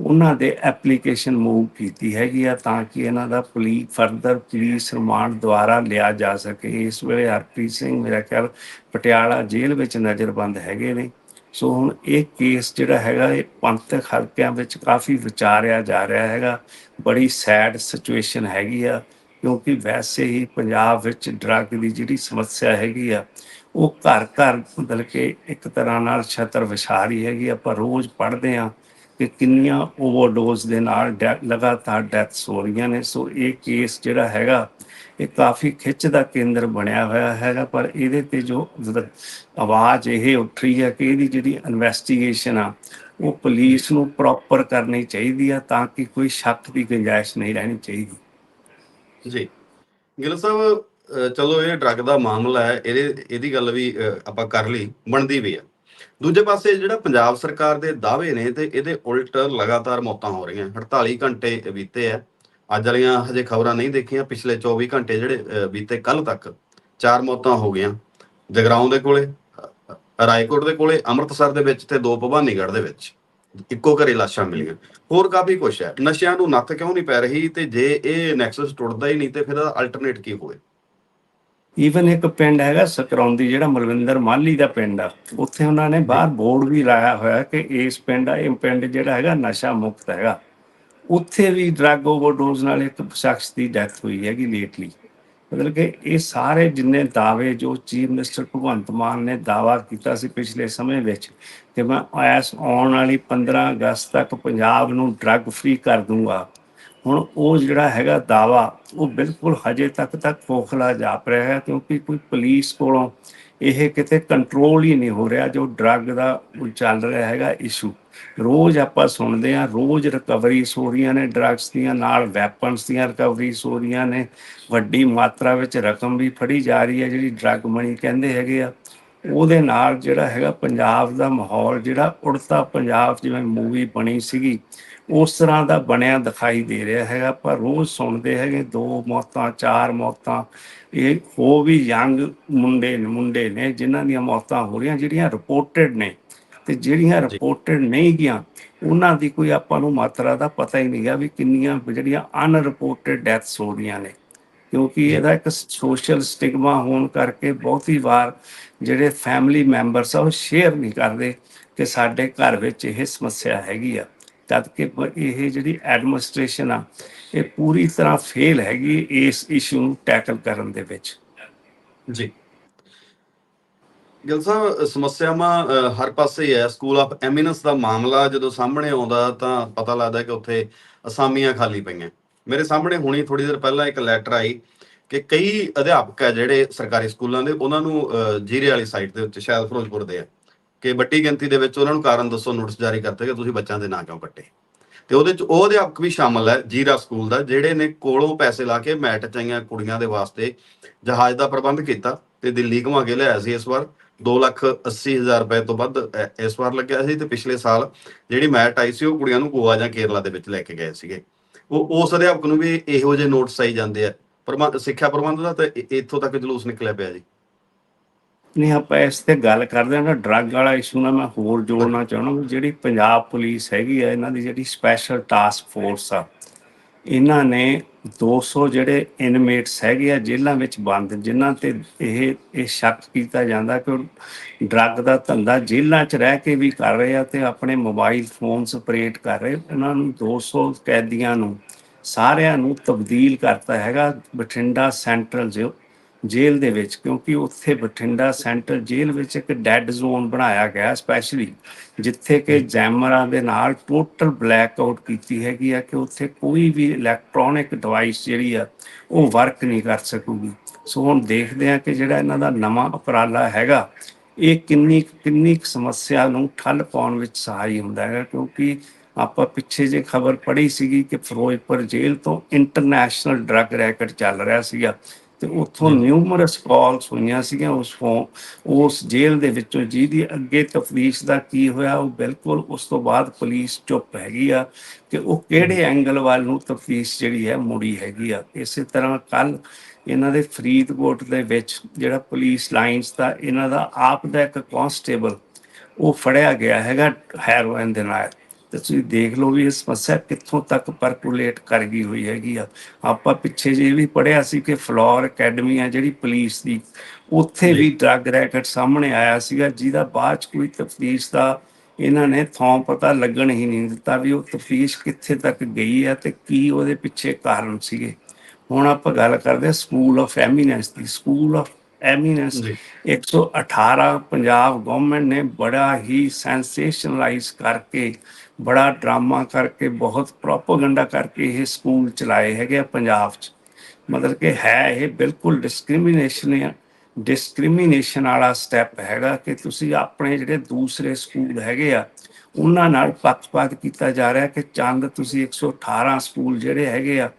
ਉਹਨਾਂ ਦੇ ਐਪਲੀਕੇਸ਼ਨ ਮੂਵ ਕੀਤੀ ਹੈਗੀ ਆ ਤਾਂ ਕਿ ਇਹਨਾਂ ਦਾ ਪੁਲਿਸ ਫਰਦਰ ਪੁਲਿਸ ਰਿਮਾਂਡ ਦੁਆਰਾ ਲਿਆ ਜਾ ਸਕੇ। ਇਸ ਵੇਲੇ ਹਰਪ੍ਰੀਤ ਸਿੰਘ ਮੇਰਾ ਖਿਆਲ ਪਟਿਆਲਾ ਜੇਲ੍ਹ ਵਿੱਚ ਨਜ਼ਰਬੰਦ ਹੈਗੇ ਨੇ। ਸੋ ਹੁਣ ਇਹ ਕੇਸ ਜਿਹੜਾ ਹੈਗਾ, ਇਹ ਪੰਥਕ ਹਲਕਿਆਂ ਵਿੱਚ ਕਾਫੀ ਵਿਚਾਰਿਆ ਜਾ ਰਿਹਾ ਹੈਗਾ। ਬੜੀ ਸੈਡ ਸਿਚੁਏਸ਼ਨ ਹੈਗੀ ਆ, ਕਿਉਂਕਿ ਵੈਸੇ ਹੀ ਪੰਜਾਬ ਵਿੱਚ ਡਰੱਗ ਦੀ ਜਿਹੜੀ ਸਮੱਸਿਆ ਹੈਗੀ ਆ, ਉਹ ਘਰ ਘਰ ਬਦਲ ਕੇ ਇੱਕ ਤਰ੍ਹਾਂ ਨਾਲ ਛਤਰ ਵਿਛਾ ਰਹੀ ਹੈਗੀ। ਆਪਾਂ ਰੋਜ਼ ਪੜ੍ਹਦੇ ਆ ਕਿ ਕਿੰਨੀਆਂ ਓਵਰਡੋਜ਼ ਦੇ ਨਾਲ ਡੈ- ਲਗਾਤਾਰ ਡੈਥਸ ਹੋ ਰਹੀਆਂ ਨੇ। ਸੋ ਇਹ ਕੇਸ ਜਿਹੜਾ ਹੈਗਾ, ਇਹ ਕਾਫੀ ਖਿੱਚ ਦਾ ਕੇਂਦਰ ਬਣਿਆ ਹੋਇਆ ਹੈਗਾ, ਪਰ ਇਹਦੇ ਤੇ ਜੋ ਆਵਾਜ਼ ਇਹ ਉੱਠ ਰਹੀ ਹੈ ਕਿ ਇਹਦੀ ਜਿਹੜੀ ਇਨਵੈਸਟੀਗੇਸ਼ਨ ਆ, ਉਹ ਪੁਲਿਸ ਨੂੰ ਪ੍ਰੋਪਰ ਕਰਨੀ ਚਾਹੀਦੀ ਆ, ਤਾਂ ਕਿ ਕੋਈ ਸ਼ੱਕ ਦੀ ਗੁੰਜਾਇਸ਼ ਨਹੀਂ ਰਹਿਣੀ ਚਾਹੀਦੀ। ਜੀ। ਗਿੱਲ ਸਾਹਿਬ ਚਲੋ ਇਹ ਡਰੱਗ ਦਾ ਮਾਮਲਾ ਹੈ, ਇਹਦੇ, ਇਹਦੀ ਗੱਲ ਵੀ ਆਪਾਂ ਕਰ ਲਈ, ਬਣਦੀ ਵੀ ਆ। ਦੂਜੇ ਪਾਸੇ ਜਿਹੜਾ ਪੰਜਾਬ ਸਰਕਾਰ ਦੇ ਦਾਅਵੇ ਨੇ ਤੇ ਇਹਦੇ ਉਲਟ ਲਗਾਤਾਰ ਮੌਤਾਂ ਹੋ ਰਹੀਆਂ। 48 ਘੰਟੇ ਬੀਤੇ ਆ ਅੱਜ ਵਾਲੀਆਂ ਹਜੇ ਖਬਰਾਂ ਨਹੀਂ ਦੇਖੀਆਂ। ਪਿਛਲੇ 24 ਘੰਟੇ ਜਿਹੜੇ ਬੀਤੇ ਕੱਲ ਤੱਕ ਚਾਰ ਮੌਤਾਂ ਹੋ ਗਈਆਂ। ਜਗਰਾਉਂ ਦੇ ਕੋਲੇ ਰਾਏਕੋਟ ਦੇ ਕੋਲੇ, ਅੰਮ੍ਰਿਤਸਰ ਦੇ ਵਿੱਚ ਤੇ ਦੋ ਭਵਾਨੀਗੜ੍ਹ ਦੇ ਵਿੱਚ ਇੱਕੋ ਘਰੇ ਲਾਸ਼ਾਂ ਮਿਲੀਆਂ। ਹੋਰ ਕਾਫੀ ਕੁਝ ਹੈ ਨਸ਼ਿਆਂ ਨੂੰ ਨੱਥ ਕਿਉਂ ਨਹੀਂ ਪੈ ਰਹੀ? ਤੇ ਜੇ ਇਹ ਨੈਕਸਸ ਟੁੱਟਦਾ ਹੀ ਨਹੀਂ ਤੇ ਫਿਰ ਇਹਦਾ ਅਲਟਰਨੇਟ ਕੀ ਹੋਵੇ? ਈਵਨ ਇੱਕ ਪਿੰਡ ਹੈਗਾ ਸਕਰੌਂਦੀ, ਜਿਹੜਾ ਮਲਵਿੰਦਰ ਮਾਲੀ ਦਾ ਪਿੰਡ ਆ, ਉੱਥੇ ਉਹਨਾਂ ਨੇ ਬਾਹਰ ਬੋਰਡ ਵੀ ਲਾਇਆ ਹੋਇਆ ਕਿ ਇਸ ਪਿੰਡ ਆ ਇਹ ਪਿੰਡ ਜਿਹੜਾ ਹੈਗਾ ਨਸ਼ਾ ਮੁਕਤ ਹੈਗਾ। ਉੱਥੇ ਵੀ ਡਰੱਗ ਓਵਰਡੋਜ਼ ਨਾਲ ਇੱਕ ਸ਼ਖਸ ਦੀ ਡੈਥ ਹੋਈ ਹੈਗੀ ਲੇਟਲੀ ਮਤਲਬ ਕਿ ਇਹ ਸਾਰੇ ਜਿੰਨੇ ਦਾਅਵੇ ਜੋ ਚੀਫ ਮਿਨਿਸਟਰ ਭਗਵੰਤ ਮਾਨ ਨੇ ਦਾਅਵਾ ਕੀਤਾ ਸੀ ਪਿਛਲੇ ਸਮੇਂ ਵਿੱਚ, ਕਿ ਮੈਂ ਐਸ ਆਉਣ ਵਾਲੀ 15 ਅਗਸਤ ਤੱਕ ਪੰਜਾਬ ਨੂੰ ਡਰੱਗ ਫ੍ਰੀ ਕਰ ਦੂੰਗਾ। ਹੁਣ ਉਹ ਜਿਹੜਾ ਹੈਗਾ ਦਾਵਾ, ਉਹ ਬਿਲਕੁਲ ਹਜੇ ਤੱਕ ਤੱਕ ਖੋਖਲਾ ਜਾਪ ਰਿਹਾ ਹੈ, ਕਿਉਂਕਿ ਕੋਈ ਪੁਲਿਸ ਕੋਲੋਂ ਇਹ ਕਿਤੇ ਕੰਟਰੋਲ ਹੀ ਨਹੀਂ ਹੋ ਰਿਹਾ ਜੋ ਡਰੱਗ ਦਾ ਚੱਲ ਰਿਹਾ ਹੈਗਾ ਇਸ਼ੂ ਰੋਜ਼ ਆਪਾਂ ਸੁਣਦੇ ਹਾਂ, ਰੋਜ਼ ਰਿਕਵਰੀਜ਼ ਹੋ ਰਹੀਆਂ ਨੇ ਡਰੱਗਸ ਦੀਆਂ ਨਾਲ ਵੈਪਨਸ ਦੀਆਂ ਰਿਕਵਰੀਜ਼ ਹੋ ਰਹੀਆਂ ਨੇ। ਵੱਡੀ ਮਾਤਰਾ ਵਿੱਚ ਰਕਮ ਵੀ ਫੜੀ ਜਾ ਰਹੀ ਹੈ, ਜਿਹੜੀ ਡਰੱਗ ਮਣੀ ਕਹਿੰਦੇ ਹੈਗੇ ਆ। ਉਹਦੇ ਨਾਲ ਜਿਹੜਾ ਹੈਗਾ ਪੰਜਾਬ ਦਾ ਮਾਹੌਲ ਜਿਹੜਾ ਉੜਤਾ ਪੰਜਾਬ ਜਿਵੇਂ ਮੂਵੀ ਬਣੀ ਸੀਗੀ ਉਸ ਤਰ੍ਹਾਂ ਦਾ ਬਣਿਆ ਦਿਖਾਈ ਦੇ ਰਿਹਾ ਹੈਗਾ। ਪਰ ਰੋਜ਼ ਸੁਣਦੇ ਹੈਗੇ ਦੋ ਮੌਤਾਂ ਚਾਰ ਮੌਤਾਂ ਇਹ ਹੋ ਵੀ ਯੰਗ ਮੁੰਡੇ ਨੇ ਮੁੰਡੇ ਨੇ ਜਿਨ੍ਹਾਂ ਦੀਆਂ ਮੌਤਾਂ ਹੋ ਰਹੀਆਂ ਜਿਹੜੀਆਂ ਰਿਪੋਰਟਡ ਨੇ। ਤੇ ਜਿਹੜੀਆਂ ਰਿਪੋਰਟਡ ਨਹੀਂ ਗਿਆ ਉਹਨਾਂ ਦੀ ਕੋਈ ਆਪਾਂ ਨੂੰ ਮਾਤਰਾ ਦਾ ਪਤਾ ਹੀ ਨਹੀਂ ਗਾ ਵੀ ਕਿੰਨੀਆਂ ਜਿਹੜੀਆਂ ਅਨਰਿਪੋਰਟਡ ਡੈਥਸ ਹੋ ਰਹੀਆਂ ਨੇ। ਕਿਉਂਕਿ ਇਹਦਾ ਇੱਕ ਸੋਸ਼ਲ ਸਟਿਗਮਾ ਹੋਣ ਕਰਕੇ ਬਹੁਤੀ ਵਾਰ ਜਿਹੜੇ ਫੈਮਿਲੀ ਮੈਂਬਰਸ ਆ, ਉਹ ਸ਼ੇਅਰ ਨਹੀਂ ਕਰਦੇ ਕਿ ਸਾਡੇ ਘਰ ਵਿੱਚ ਇਹ ਸਮੱਸਿਆ ਹੈਗੀ ਆ। ਤਦ ਕਿ ਇਹ ਜਿਹੜੀ ਐਡਮਿਨਿਸਟ੍ਰੇਸ਼ਨ ਆ, ਇਹ ਪੂਰੀ ਤਰ੍ਹਾਂ ਫੇਲ ਹੈਗੀ ਇਸ ਇਸ਼ੂ ਨੂੰ ਟੈਕਲ ਕਰਨ ਦੇ ਵਿੱਚ। ਜੀ। ਗਿਲ ਸਾਹਿਬ, ਸਮੱਸਿਆਵਾਂ ਹਰ ਪਾਸੇ ਹੀ ਹੈ ਸਕੂਲ ਆਫ ਐਮੀਨੈਂਸ ਦਾ ਮਾਮਲਾ ਜਦੋਂ ਸਾਹਮਣੇ ਆਉਂਦਾ, ਤਾਂ ਪਤਾ ਲੱਗਦਾ ਕਿ ਉੱਥੇ ਅਸਾਮੀਆਂ ਖਾਲੀ ਪਈਆਂ। ਮੇਰੇ ਸਾਹਮਣੇ ਹੁਣੀ ਥੋੜੀ ਦੇਰ ਪਹਿਲਾਂ ਇੱਕ ਲੈਟਰ ਆਈ। ਕਿ ਕਈ ਅਧਿਆਪਕ ਹੈ ਜਿਹੜੇ ਸਰਕਾਰੀ ਸਕੂਲਾਂ ਦੇ ਉਹਨਾਂ ਨੂੰ ਅ, ਜੀਰੇ ਵਾਲੀ ਸਾਈਟ ਦੇ ਉੱਤੇ ਸ਼ਾਇਦ ਫਿਰੋਜ਼ਪੁਰ ਦੇ ਆ ਕਿ ਵੱਡੀ ਗਿਣਤੀ ਦੇ ਵਿੱਚ ਉਹਨਾਂ ਨੂੰ ਕਾਰਨ ਦੱਸੋ ਨੋਟਿਸ ਜਾਰੀ ਕਰਤੇ ਕਿ ਤੁਸੀਂ ਬੱਚਿਆਂ ਦੇ ਨਾਂ ਕਿਉਂ ਕੱਟੇ ਤੇ ਉਹਦੇ ਚ ਉਹ ਅਧਿਆਪਕ ਵੀ ਸ਼ਾਮਲ ਹੈ ਜੀਰਾ ਸਕੂਲ ਦਾ ਜਿਹੜੇ ਨੇ ਕੋਲੋਂ ਪੈਸੇ ਲਾ ਕੇ ਮੈਟ ਚਾਈਆਂ ਕੁੜੀਆਂ ਦੇ ਵਾਸਤੇ ਜਹਾਜ਼ ਦਾ ਪ੍ਰਬੰਧ ਕੀਤਾ ਤੇ ਦਿੱਲੀ ਘੁਮਾ ਕੇ ਲਿਆਇਆ ਸੀ ਇਸ ਵਾਰ। 2 ਲੱਖ 80 ਹਜ਼ਾਰ ਰੁਪਏ ਤੋਂ ਵੱਧ ਇਸ ਵਾਰ ਲੱਗਿਆ ਸੀ ਤੇ ਪਿਛਲੇ ਸਾਲ ਜਿਹੜੀ ਮੈਟ ਆਈ ਸੀ ਉਹ ਕੁੜੀਆਂ ਨੂੰ ਗੋਆ ਜਾਂ ਕੇਰਲਾ ਦੇ ਵਿੱਚ ਲੈ ਕੇ ਗਏ ਸੀਗੇ। ਉਹ ਉਸ ਅਧਿਆਪਕ ਨੂੰ ਵੀ ਇਹੋ ਜਿਹੇ ਨੋਟਿਸ ਆਈ ਜਾਂਦੇ ਆ। ਪ੍ਰਬੰਧ ਸਿੱਖਿਆ ਪ੍ਰਬੰਧ ਦਾ ਤਾਂ ਇ- ਇੱਥੋਂ ਤੱਕ ਜਲੂਸ ਨਿਕਲਿਆ ਪਿਆ ਜੀ। ਨਹੀਂ, ਆਪਾਂ ਇਸ ਤੇ ਗੱਲ ਕਰਦੇ ਹਾਂ ਨਾ ਡਰੱਗ ਵਾਲਾ ਇਸ਼ੂ ਨਾਲ ਮੈਂ ਹੋਰ ਜੋੜਨਾ ਚਾਹਣਾ ਵੀ ਜਿਹੜੀ ਪੰਜਾਬ ਪੁਲਿਸ ਹੈਗੀ ਆ, ਇਹਨਾਂ ਦੀ ਜਿਹੜੀ ਸਪੈਸ਼ਲ ਟਾਸਕ ਫੋਰਸ ਆ, ਇਹਨਾਂ ਨੇ 200 ਜਿਹੜੇ ਇਨਮੇਟਸ ਹੈਗੇ ਆ ਜੇਲ੍ਹਾਂ ਵਿੱਚ ਬੰਦ, ਜਿਨ੍ਹਾਂ ਤੇ ਇਹ ਇਹ ਸ਼ੱਕ ਕੀਤਾ ਜਾਂਦਾ ਕਿ ਉਹ ਡਰੱਗ ਦਾ ਧੰਦਾ ਜੇਲ੍ਹਾਂ 'ਚ ਰਹਿ ਕੇ ਵੀ ਕਰ ਰਹੇ ਆ ਤੇ ਆਪਣੇ ਮੋਬਾਈਲ ਫੋਨਸ ਆਪਰੇਟ ਕਰ ਰਹੇ ਉਹਨਾਂ ਨੂੰ 200 ਕੈਦੀਆਂ ਨੂੰ ਸਾਰਿਆਂ ਨੂੰ ਤਬਦੀਲ ਕਰਤਾ ਹੈਗਾ ਬਠਿੰਡਾ ਸੈਂਟਰਲ ਜੋ ਜੇਲ੍ਹ ਦੇ ਵਿੱਚ, ਕਿਉਂਕਿ ਉੱਥੇ ਬਠਿੰਡਾ ਸੈਂਟਰਲ ਜੇਲ੍ਹ ਵਿੱਚ ਇੱਕ ਡੈੱਡ ਜ਼ੋਨ ਬਣਾਇਆ ਗਿਆ ਸਪੈਸ਼ਲੀ ਜਿੱਥੇ ਕਿ ਜੈਮਰਾਂ ਦੇ ਨਾਲ ਟੋਟਲ ਬਲੈਕ ਆਊਟ ਕੀਤੀ ਹੈਗੀ ਆ ਕਿ ਉੱਥੇ ਕੋਈ ਵੀ ਇਲੈਕਟ੍ਰੋਨਿਕ ਡਿਵਾਈਸ ਜਿਹੜੀ ਆ, ਉਹ ਵਰਕ ਨਹੀਂ ਕਰ ਸਕੂਗੀ। ਸੋ ਹੁਣ ਦੇਖਦੇ ਆ ਕਿ ਜਿਹੜਾ ਇਹਨਾਂ ਦਾ ਨਵਾਂ ਉਪਰਾਲਾ ਹੈਗਾ, ਇਹ ਕਿੰਨੀ ਕਿੰਨੀ ਕੁ ਸਮੱਸਿਆ ਨੂੰ ਠੱਲ ਪਾਉਣ ਵਿੱਚ ਸਹਾਈ ਹੁੰਦਾ ਹੈਗਾ, ਕਿਉਂਕਿ ਆਪਾਂ ਪਿੱਛੇ ਜੇ ਖਬਰ ਪੜ੍ਹੀ ਸੀਗੀ ਕਿ ਫਿਰੋਜ਼ਪੁਰ ਜੇਲ੍ਹ ਤੋਂ ਇੰਟਰਨੈਸ਼ਨਲ ਡਰੱਗ ਰੈਕਟ ਚੱਲ ਰਿਹਾ ਸੀਗਾ ਤੇ ਉੱਥੋਂ ਨਿਊਮਰਸ ਕਾਲਸ ਹੋਈਆਂ ਸੀਗੀਆਂ ਉਸ ਫੋਨ ਉਸ ਜੇਲ੍ਹ ਦੇ ਵਿੱਚੋਂ ਜਿਹਦੀ ਅੱਗੇ ਤਫਤੀਸ਼ ਦਾ ਕੀ ਹੋਇਆ ਉਹ ਬਿਲਕੁਲ ਉਸ ਤੋਂ ਬਾਅਦ ਪੁਲਿਸ ਚੁੱਪ ਹੈਗੀ ਆ ਕਿ ਉਹ ਕਿਹੜੇ ਐਂਗਲ ਵੱਲ ਨੂੰ ਤਫਤੀਸ਼ ਜਿਹੜੀ ਹੈ ਮੁੜੀ ਹੈਗੀ ਆ। ਇਸੇ ਤਰ੍ਹਾਂ ਕੱਲ ਇਹਨਾਂ ਦੇ ਫਰੀਦਕੋਟ ਦੇ ਵਿੱਚ ਜਿਹੜਾ ਪੁਲਿਸ ਲਾਈਨਸ ਦਾ ਇਹਨਾਂ ਦਾ ਆਪ ਦਾ ਇੱਕ ਕਾਂਸਟੇਬਲ ਉਹ ਫੜਿਆ ਗਿਆ ਹੈਗਾ ਹੈਰੋਇਨ ਦੇ ਨਾਲ। ਤੇ ਤੁਸੀਂ ਦੇਖ ਲਓ ਵੀ ਇਹ ਸਮੱਸਿਆ ਕਿੱਥੋਂ ਤੱਕ ਪਰਕੂਲੇਟ ਕਰ ਗਈ ਹੋਈ ਹੈਗੀ ਆ। ਆਪਾਂ ਪਿੱਛੇ ਜੇ ਵੀ ਪੜਿਆ ਸੀ ਕਿ ਫਲੋਰ ਅਕੈਡਮੀ ਆ ਜਿਹੜੀ ਪੁਲਿਸ ਦੀ ਉੱਥੇ ਵੀ ਡਰੱਗ ਰੈਕਟ ਸਾਹਮਣੇ ਆਇਆ ਸੀਗਾ ਜਿਹਦਾ ਬਾਅਦ ਚ ਕੋਈ ਤਫਤੀਸ਼ ਦਾ ਇਹਨਾਂ ਨੇ ਥਾਂ ਪਤਾ ਲੱਗਣ ਹੀ ਨਹੀਂ ਦਿੱਤਾ ਵੀ ਉਹ ਤਫਤੀਸ਼ ਕਿੱਥੇ ਤੱਕ ਗਈ ਹੈ ਤੇ ਕੀ ਉਹਦੇ ਪਿੱਛੇ ਕਾਰਨ ਸੀਗੇ। ਹੁਣ ਆਪਾਂ ਗੱਲ ਕਰਦੇ ਸਕੂਲ ਆਫ ਐਮੀਨੈਂਸ ਦੀ ਸਕੂਲ ਆਫ ਐਮੀਨੈਂਸ। ਜੀ। 118 ਪੰਜਾਬ ਗਵਰਨਮੈਂਟ ਨੇ ਬੜਾ ਹੀ ਸੈਂਸੇਸ਼ਨਲਾਈਜ਼ ਕਰਕੇ ਬੜਾ ਡਰਾਮਾ ਕਰਕੇ ਬਹੁਤ ਪ੍ਰੋਪਾਗੈਂਡਾ ਕਰਕੇ ਇਹ ਸਕੂਲ ਚਲਾਏ ਹੈਗੇ ਆ ਪੰਜਾਬ 'ਚ। ਮਤਲਬ ਕਿ ਹੈ ਇਹ ਬਿਲਕੁਲ ਡਿਸਕ੍ਰਿਮੀਨੇਸ਼ਨ ਹੈ ਡਿਸਕ੍ਰਿਮੀਨੇਸ਼ਨ ਵਾਲਾ ਸਟੈਪ ਹੈਗਾ ਕਿ ਤੁਸੀਂ ਆਪਣੇ ਜਿਹੜੇ ਦੂਸਰੇ ਸਕੂਲ ਹੈਗੇ ਆ ਉਹਨਾਂ ਨਾਲ ਪੱਖਪਾਤ ਕੀਤਾ ਜਾ ਰਿਹਾ ਕਿ ਚੰਦ ਤੁਸੀਂ 118 ਸਕੂਲ ਜਿਹੜੇ ਹੈਗੇ ਆ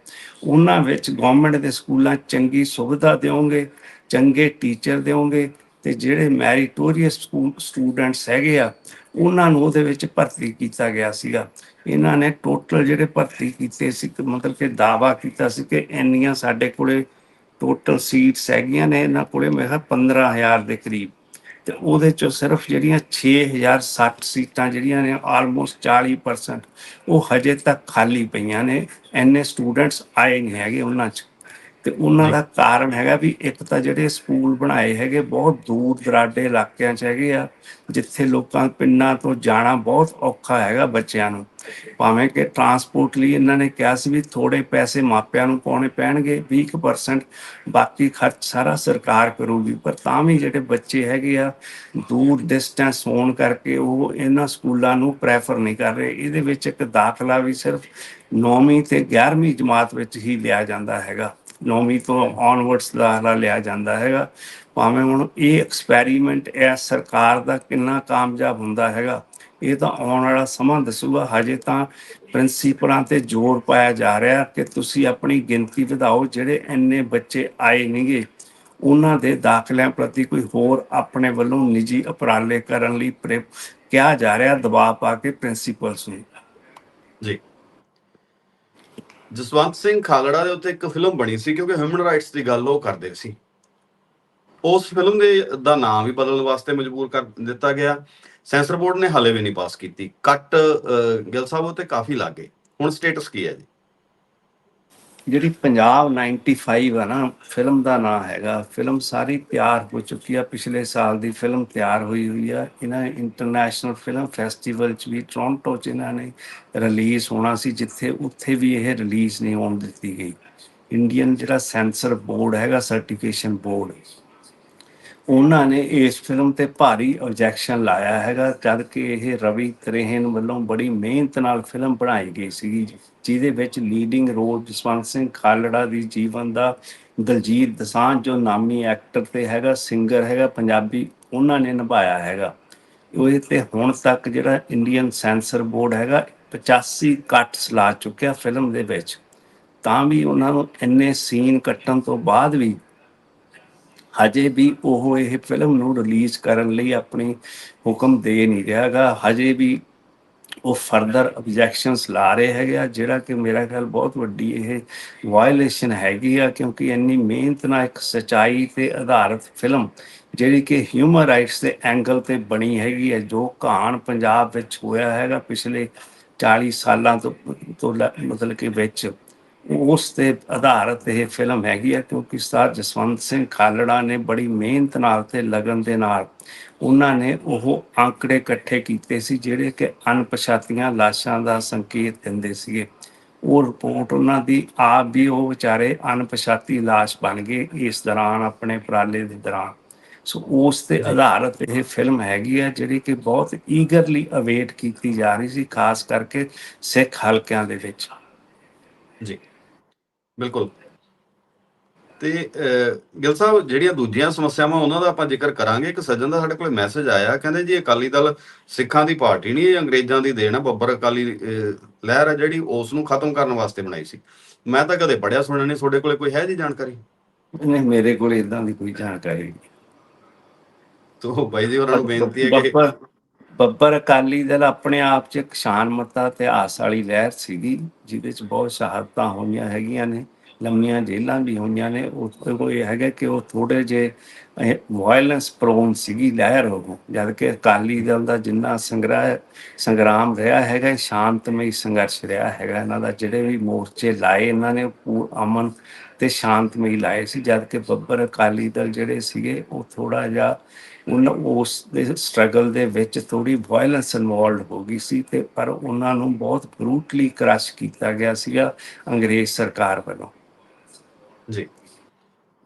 ਉਹਨਾਂ ਵਿੱਚ ਗਵਰਨਮੈਂਟ ਦੇ ਸਕੂਲਾਂ ਚੰਗੀ ਸੁਵਿਧਾ ਦਿਓਗੇ ਚੰਗੇ ਟੀਚਰ ਦਿਓਗੇ ਤੇ ਜਿਹੜੇ ਮੈਰੀਟੋਰੀਅਸ ਸਕੂਲ ਸਟੂਡੈਂਟਸ ਹੈਗੇ ਆ, ਉਹਨਾਂ ਨੂੰ ਉਹਦੇ ਵਿੱਚ ਭਰਤੀ ਕੀਤਾ ਗਿਆ ਸੀਗਾ। ਇਹਨਾਂ ਨੇ ਟੋਟਲ ਜਿਹੜੇ ਭਰਤੀ ਕੀਤੇ ਸੀ ਮਤਲਬ ਕਿ ਦਾਵਾ ਕੀਤਾ ਸੀ ਕਿ ਇੰਨੀਆਂ ਸਾਡੇ ਕੋਲੇ ਟੋਟਲ ਸੀਟਸ ਹੈਗੀਆਂ ਨੇ, ਇਹਨਾਂ ਕੋਲੇ ਮੈਂ ਕਿਹਾ 15000 ਦੇ ਕਰੀਬ। ਤੇ ਉਹਦੇ ਚੋਂ ਸਿਰਫ ਜਿਹੜੀਆਂ 6060 ਸੀਟਾਂ ਜਿਹੜੀਆਂ ਨੇ ਆਲਮੋਸਟ 40% ਉਹ ਹਜੇ ਤੱਕ ਖਾਲੀ ਪਈਆਂ ਨੇ। ਐਨੇ ਸਟੂਡੈਂਟਸ ਆਏ ਨਹੀਂ ਹੈਗੇ ਉਹਨਾਂ 'ਚ। ਤੇ ਉਹਨਾਂ ਦਾ ਕਾਰਨ ਹੈਗਾ ਵੀ ਇੱਕ ਤਾਂ ਜਿਹੜੇ ਸਕੂਲ ਬਣਾਏ ਹੈਗੇ ਬਹੁਤ ਦੂਰ ਦਰਾਡੇ ਇਲਾਕਿਆਂ 'ਚ ਹੈਗੇ ਆ ਜਿੱਥੇ ਲੋਕਾਂ ਪਿੰਡਾਂ ਤੋਂ ਜਾਣਾ ਬਹੁਤ ਔਖਾ ਹੈਗਾ ਬੱਚਿਆਂ ਨੂੰ। ਭਾਵੇਂ ਕਿ ਟਰਾਂਸਪੋਰਟ ਲਈ ਇਹਨਾਂ ਨੇ ਕਿਹਾ ਸੀ ਵੀ ਥੋੜੇ ਪੈਸੇ ਮਾਪਿਆਂ ਨੂੰ ਪਾਉਣੇ ਪੈਣਗੇ 20% ਬਾਕੀ ਖਰਚ ਸਾਰਾ ਸਰਕਾਰ ਕਰੂਗੀ ਪਰ ਤਾਂ ਵੀ ਜਿਹੜੇ ਬੱਚੇ ਹੈਗੇ ਆ ਦੂਰ ਡਿਸਟੈਂਸ ਹੋਣ ਕਰਕੇ ਉਹ ਇਹਨਾਂ ਸਕੂਲਾਂ ਨੂੰ ਪ੍ਰੈਫਰ ਨਹੀਂ ਕਰ ਰਹੇ। ਇਹਦੇ ਵਿੱਚ ਇੱਕ ਦਾਖਲਾ ਵੀ ਸਿਰਫ 9ਵੀਂ ਤੇ 11ਵੀਂ ਜਮਾਤ ਵਿੱਚ ਹੀ ਲਿਆ ਜਾਂਦਾ ਹੈਗਾ। 9ਵੀਂ ਤੋਂ ਔਨਵਰਡਸ ਦਾਖਲਾ ਲਿਆ ਜਾਂਦਾ ਹੈਗਾ। ਭਾਵੇਂ ਹੁਣ ਇਹ ਐਕਸਪੈਰੀਮੈਂਟ ਇਹ ਸਰਕਾਰ ਦਾ ਕਿੰਨਾ ਕਾਮਯਾਬ ਹੁੰਦਾ ਹੈਗਾ, ਇਹ ਤਾਂ ਆਉਣ ਵਾਲਾ ਸਮਾਂ ਦੱਸੂਗਾ। ਹਜੇ ਤਾਂ ਪ੍ਰਿੰਸੀਪਲਾਂ ਤੇ ਜ਼ੋਰ ਪਾਇਆ ਜਾ ਰਿਹਾ ਕਿ ਤੁਸੀਂ ਆਪਣੀ ਗਿਣਤੀ ਵਧਾਓ, ਜਿਹੜੇ ਇੰਨੇ ਬੱਚੇ ਆਏ ਨਹੀਂਗੇ ਉਹਨਾਂ ਦੇ ਦਾਖਲਿਆਂ ਪ੍ਰਤੀ ਕੋਈ ਹੋਰ ਆਪਣੇ ਵੱਲੋਂ ਨਿੱਜੀ ਉਪਰਾਲੇ ਕਰਨ ਲਈ ਪ੍ਰੇਰ- ਕਿਹਾ ਜਾ ਰਿਹਾ। ਦਬਾਅ ਪਾ ਕੇ ਪ੍ਰਿੰਸੀਪਲਸ ਨੂੰ। ਜੀ। ਜਸਵੰਤ ਸਿੰਘ ਖਾਲੜਾ ਦੇ ਉੱਤੇ ਇੱਕ ਫਿਲਮ ਬਣੀ ਸੀ ਕਿਉਂਕਿ ਹਿਊਮਨ ਰਾਈਟਸ ਦੀ ਗੱਲ ਉਹ ਕਰਦੇ ਸੀ। ਉਸ ਫਿਲਮ ਦੇ ਦਾ ਨਾਮ ਵੀ ਬਦਲਣ ਵਾਸਤੇ ਮਜਬੂਰ ਕਰ ਦਿੱਤਾ ਗਿਆ। ਸੈਂਸਰ ਬੋਰਡ ਨੇ ਹਾਲੇ ਵੀ ਨਹੀਂ ਪਾਸ ਕੀਤੀ। ਕੱਟ ਅਹ, ਗਿੱਲ ਸਾਹਿਬ ਉੱਤੇ ਕਾਫੀ ਲੱਗੇ। ਹੁਣ ਸਟੇਟਸ ਕੀ ਹੈ ਜੀ? ਜਿਹੜੀ ਪੰਜਾਬ 95 ਆ ਨਾ ਫਿਲਮ ਦਾ ਨਾਮ ਹੈਗਾ। ਫਿਲਮ ਸਾਰੀ ਤਿਆਰ ਹੋ ਚੁੱਕੀ ਆ। ਪਿਛਲੇ ਸਾਲ ਦੀ ਫਿਲਮ ਤਿਆਰ ਹੋਈ ਹੋਈ ਆ। ਇਹਨਾਂ ਇੰਟਰਨੈਸ਼ਨਲ ਫਿਲਮ ਫੈਸਟੀਵਲ ਚ ਵੀ ਟੋਰਾਂਟੋ ਚ ਇਹਨਾਂ ਨੇ ਰਿਲੀਜ਼ ਹੋਣਾ ਸੀ, ਜਿੱਥੇ ਉੱਥੇ ਵੀ ਇਹ ਰਿਲੀਜ਼ ਨਹੀਂ ਹੋਣ ਦਿੱਤੀ ਗਈ। ਇੰਡੀਅਨ ਜਿਹੜਾ ਸੈਂਸਰ ਬੋਰਡ ਹੈਗਾ ਸਰਟੀਫਿਕੇਸ਼ਨ ਬੋਰਡ ਉਹਨਾਂ ਨੇ ਇਸ ਫਿਲਮ ਤੇ ਭਾਰੀ ਆਬਜੈਕਸ਼ਨ ਲਾਇਆ ਹੈਗਾ, ਜਦ ਕਿ ਇਹ ਰਵੀ ਤ੍ਰੇਹਨ ਵੱਲੋਂ ਬੜੀ ਮਿਹਨਤ ਨਾਲ ਫਿਲਮ ਬਣਾਈ ਗਈ ਸੀਗੀ, ਜਿਹਦੇ ਵਿੱਚ ਲੀਡਿੰਗ ਰੋਲ ਜਸਵੰਤ ਸਿੰਘ ਖਾਲੜਾ ਦੀ ਜੀਵਨ ਦਾ ਦਲਜੀਤ ਦਸਾਂਝ, ਜੋ ਨਾਮੀ ਐਕਟਰ ਤੇ ਹੈਗਾ ਸਿੰਗਰ ਹੈਗਾ, ਪੰਜਾਬੀ ਉਹਨਾਂ ਨੇ ਨਿਭਾਇਆ ਹੈਗਾ। ਉਹ ਇਹ ਤੇ ਹੁਣ ਤੱਕ ਜਿਹੜਾ ਇੰਡੀਅਨ ਸੈਂਸਰ ਬੋਰਡ ਹੈਗਾ 85 ਕੱਟਸ ਲਾ ਚੁੱਕਿਆ ਫਿਲਮ ਦੇ ਵਿੱਚ। ਤਾਂ ਵੀ ਉਹਨਾਂ ਨੂੰ ਇੰਨੇ ਸੀਨ ਕੱਟਣ ਤੋਂ ਬਾਅਦ ਵੀ ਹਜੇ ਵੀ ਉਹ ਇਹ ਫਿਲਮ ਨੂੰ ਰਿਲੀਜ਼ ਕਰਨ ਲਈ ਆਪਣੀ ਹੁਕਮ ਦੇ ਨਹੀਂ ਰਿਹਾਗਾ। ਹਜੇ ਵੀ ਉਹ ਫਰਦਰ ਆਬਜੈਕਸ਼ਨਸ ਲਾ ਰਹੇ ਹੈਗੇ ਆ, ਜਿਹੜਾ ਕਿ ਮੇਰਾ ਖਿਆਲ ਬਹੁਤ ਵੱਡੀ ਇਹ ਵਾਇਲੇਸ਼ਨ ਹੈਗੀ ਆ, ਕਿਉਂਕਿ ਇੰਨੀ ਮਿਹਨਤ ਨਾਲ ਇੱਕ ਸਚਾਈ ਤੇ ਆਧਾਰਿਤ ਫਿਲਮ ਜਿਹੜੀ ਕਿ ਹਿਊਮਨ ਰਾਈਟਸ ਦੇ ਐਂਗਲ ਤੇ ਬਣੀ ਹੈਗੀ ਹੈ ਜੋ ਕਹਾਣ ਪੰਜਾਬ ਵਿੱਚ ਹੋਇਆ ਹੈਗਾ ਪਿਛਲੇ 40 ਸਾਲਾਂ ਤੋਂ ਤੋਂ ਮਤਲਬ ਕਿ ਵਿੱਚ। ਉਸ ਤੇ ਆਧਾਰਿਤ ਇਹ ਫਿਲਮ ਹੈਗੀ ਹੈ ਕਿਉਂਕਿ ਸਰ ਜਸਵੰਤ ਸਿੰਘ ਖਾਲੜਾ ਨੇ ਬੜੀ ਮਿਹਨਤ ਨਾਲ ਤੇ ਲਗਨ ਦੇ ਨਾਲ ਉਹਨਾਂ ਨੇ ਉਹ ਆંકੜੇ ਇਕੱਠੇ ਕੀਤੇ ਸੀ ਜਿਹੜੇ ਕਿ ਅਣਪਛਾਤੀਆਂ ਲਾਸ਼ਾਂ ਦਾ ਸੰਕੇਤ ਦਿੰਦੇ ਸੀਗੇ। ਉਹ ਰਿਪੋਰਟ ਉਹਨਾਂ ਦੀ ਆਪ ਵੀ ਉਹ ਵਿਚਾਰੇ ਅਣਪਛਾਤੀ ਲਾਸ਼ ਬਣ ਗਏ ਇਸ ਦੌਰਾਨ ਆਪਣੇ ਉਪਰਾਲੇ ਦੇ ਦੌਰਾਨ। ਸੋ ਉਸ ਤੇ ਆਧਾਰਿਤ ਇਹ ਫਿਲਮ ਹੈਗੀ ਹੈ ਜਿਹੜੀ ਕਿ ਬਹੁਤ ਈਗਰਲੀ ਅਵੇਟ ਕੀਤੀ ਜਾ ਰਹੀ ਸੀ ਖਾਸ ਕਰਕੇ ਸਿੱਖ ਹਲਕਿਆਂ ਦੇ ਵਿੱਚ। ਜੀ। ਬਿਲਕੁਲ। ਤੇ ਗਿੱਲ ਸਾਹਿਬ ਜਿਹੜੀਆਂ ਦੂਜੀਆਂ ਸਮੱਸਿਆਵਾਂ ਉਹਨਾਂ ਦਾ ਆਪਾਂ ਜ਼ਿਕਰ ਕਰਾਂਗੇ। ਇੱਕ ਸੱਜਣ ਦਾ ਸਾਡੇ ਕੋਲ ਮੈਸੇਜ ਆਇਆ ਕਹਿੰਦੇ ਜੀ ਅਕਾਲੀ ਦਲ ਸਿੱਖਾਂ ਦੀ ਪਾਰਟੀ ਨਹੀਂ ਇਹ ਅੰਗਰੇਜ਼ਾਂ ਦੀ ਦੇਣ ਆ। ਬੱਬਰ ਅਕਾਲੀ ਲਹਿਰ ਆ ਜਿਹੜੀ ਉਸ ਨੂੰ ਖਤਮ ਕਰਨ ਵਾਸਤੇ ਬਣਾਈ ਸੀ। ਮੈਂ ਤਾਂ ਕਦੇ ਪੜਿਆ ਸੁਣਿਆ ਨਹੀਂ ਤੁਹਾਡੇ ਕੋਲੇ ਕੋਈ ਹੈ ਜੀ ਜਾਣਕਾਰੀ? ਨਹੀਂ ਮੇਰੇ ਕੋਲ ਇਦਾਂ ਦੀ ਕੋਈ ਜਾਣਕਾਰੀ ਨਹੀਂ। ਤੋ ਬਾਈ ਜੀ ਉਹਨਾਂ ਨੂੰ ਬੇਨਤੀ ਹੈ ਕਿ ਬੱਬਰ ਅਕਾਲੀ ਦਲ ਆਪਣੇ ਆਪ 'ਚ ਇੱਕ ਸ਼ਾਨਮਤਾ ਇਤਿਹਾਸ ਵਾਲੀ ਲਹਿਰ ਸੀਗੀ, ਜਿਹਦੇ 'ਚ ਬਹੁਤ ਸ਼ਹਾਦਤਾਂ ਹੋਈਆਂ ਹੈਗੀਆਂ ਨੇ, ਲੰਮੀਆਂ ਜੇਲ੍ਹਾਂ ਵੀ ਹੋਈਆਂ ਨੇ ਉਹ ਉਹ ਹੈਗਾ ਕਿ ਉਹ ਥੋੜੇ ਜੇ ਵਾਇਲੈਂਸ ਪ੍ਰੋਨ ਸੀਗੀ ਲਹਿਰ ਉਹ, ਜਦ ਕਿ ਅਕਾਲੀ ਦਲ ਦਾ ਜਿੰਨਾ ਸੰਗ੍ਰਹਿ, ਸੰਗਰਾਮ ਰਿਹਾ ਹੈਗਾ ਸ਼ਾਂਤਮਈ ਸੰਘਰਸ਼ ਰਿਹਾ ਹੈਗਾ, ਇਹਨਾਂ ਦਾ ਜਿਹੜੇ ਵੀ ਮੋਰਚੇ ਲਾਏ ਇਹਨਾਂ ਨੇ ਅਮਨ ਤੇ ਸ਼ਾਂਤਮਈ ਲਾਏ ਸੀ, ਜਦ ਕਿ ਬੱਬਰ ਅਕਾਲੀ ਦਲ ਜਿਹੜੇ ਸੀਗੇ, ਉਹ ਥੋੜਾ ਜਿਹਾ ਉਹਨਾਂ, ਉਸ ਦੇ ਸਟਰਗਲ ਦੇ ਵਿੱਚ ਥੋੜੀ ਵਾਇਲੈਂਸ ਇਨਵੋਲਡ ਹੋ ਗਈ ਸੀ ਤੇ ਪਰ ਉਹਨਾਂ ਨੂੰ ਬਹੁਤ ਬਰੂਟਲੀ ਕ੍ਰਸ਼ ਕੀਤਾ ਗਿਆ ਸੀਗਾ ਅੰਗਰੇਜ਼ ਸਰਕਾਰ ਵੱਲੋਂ। ਜੀ।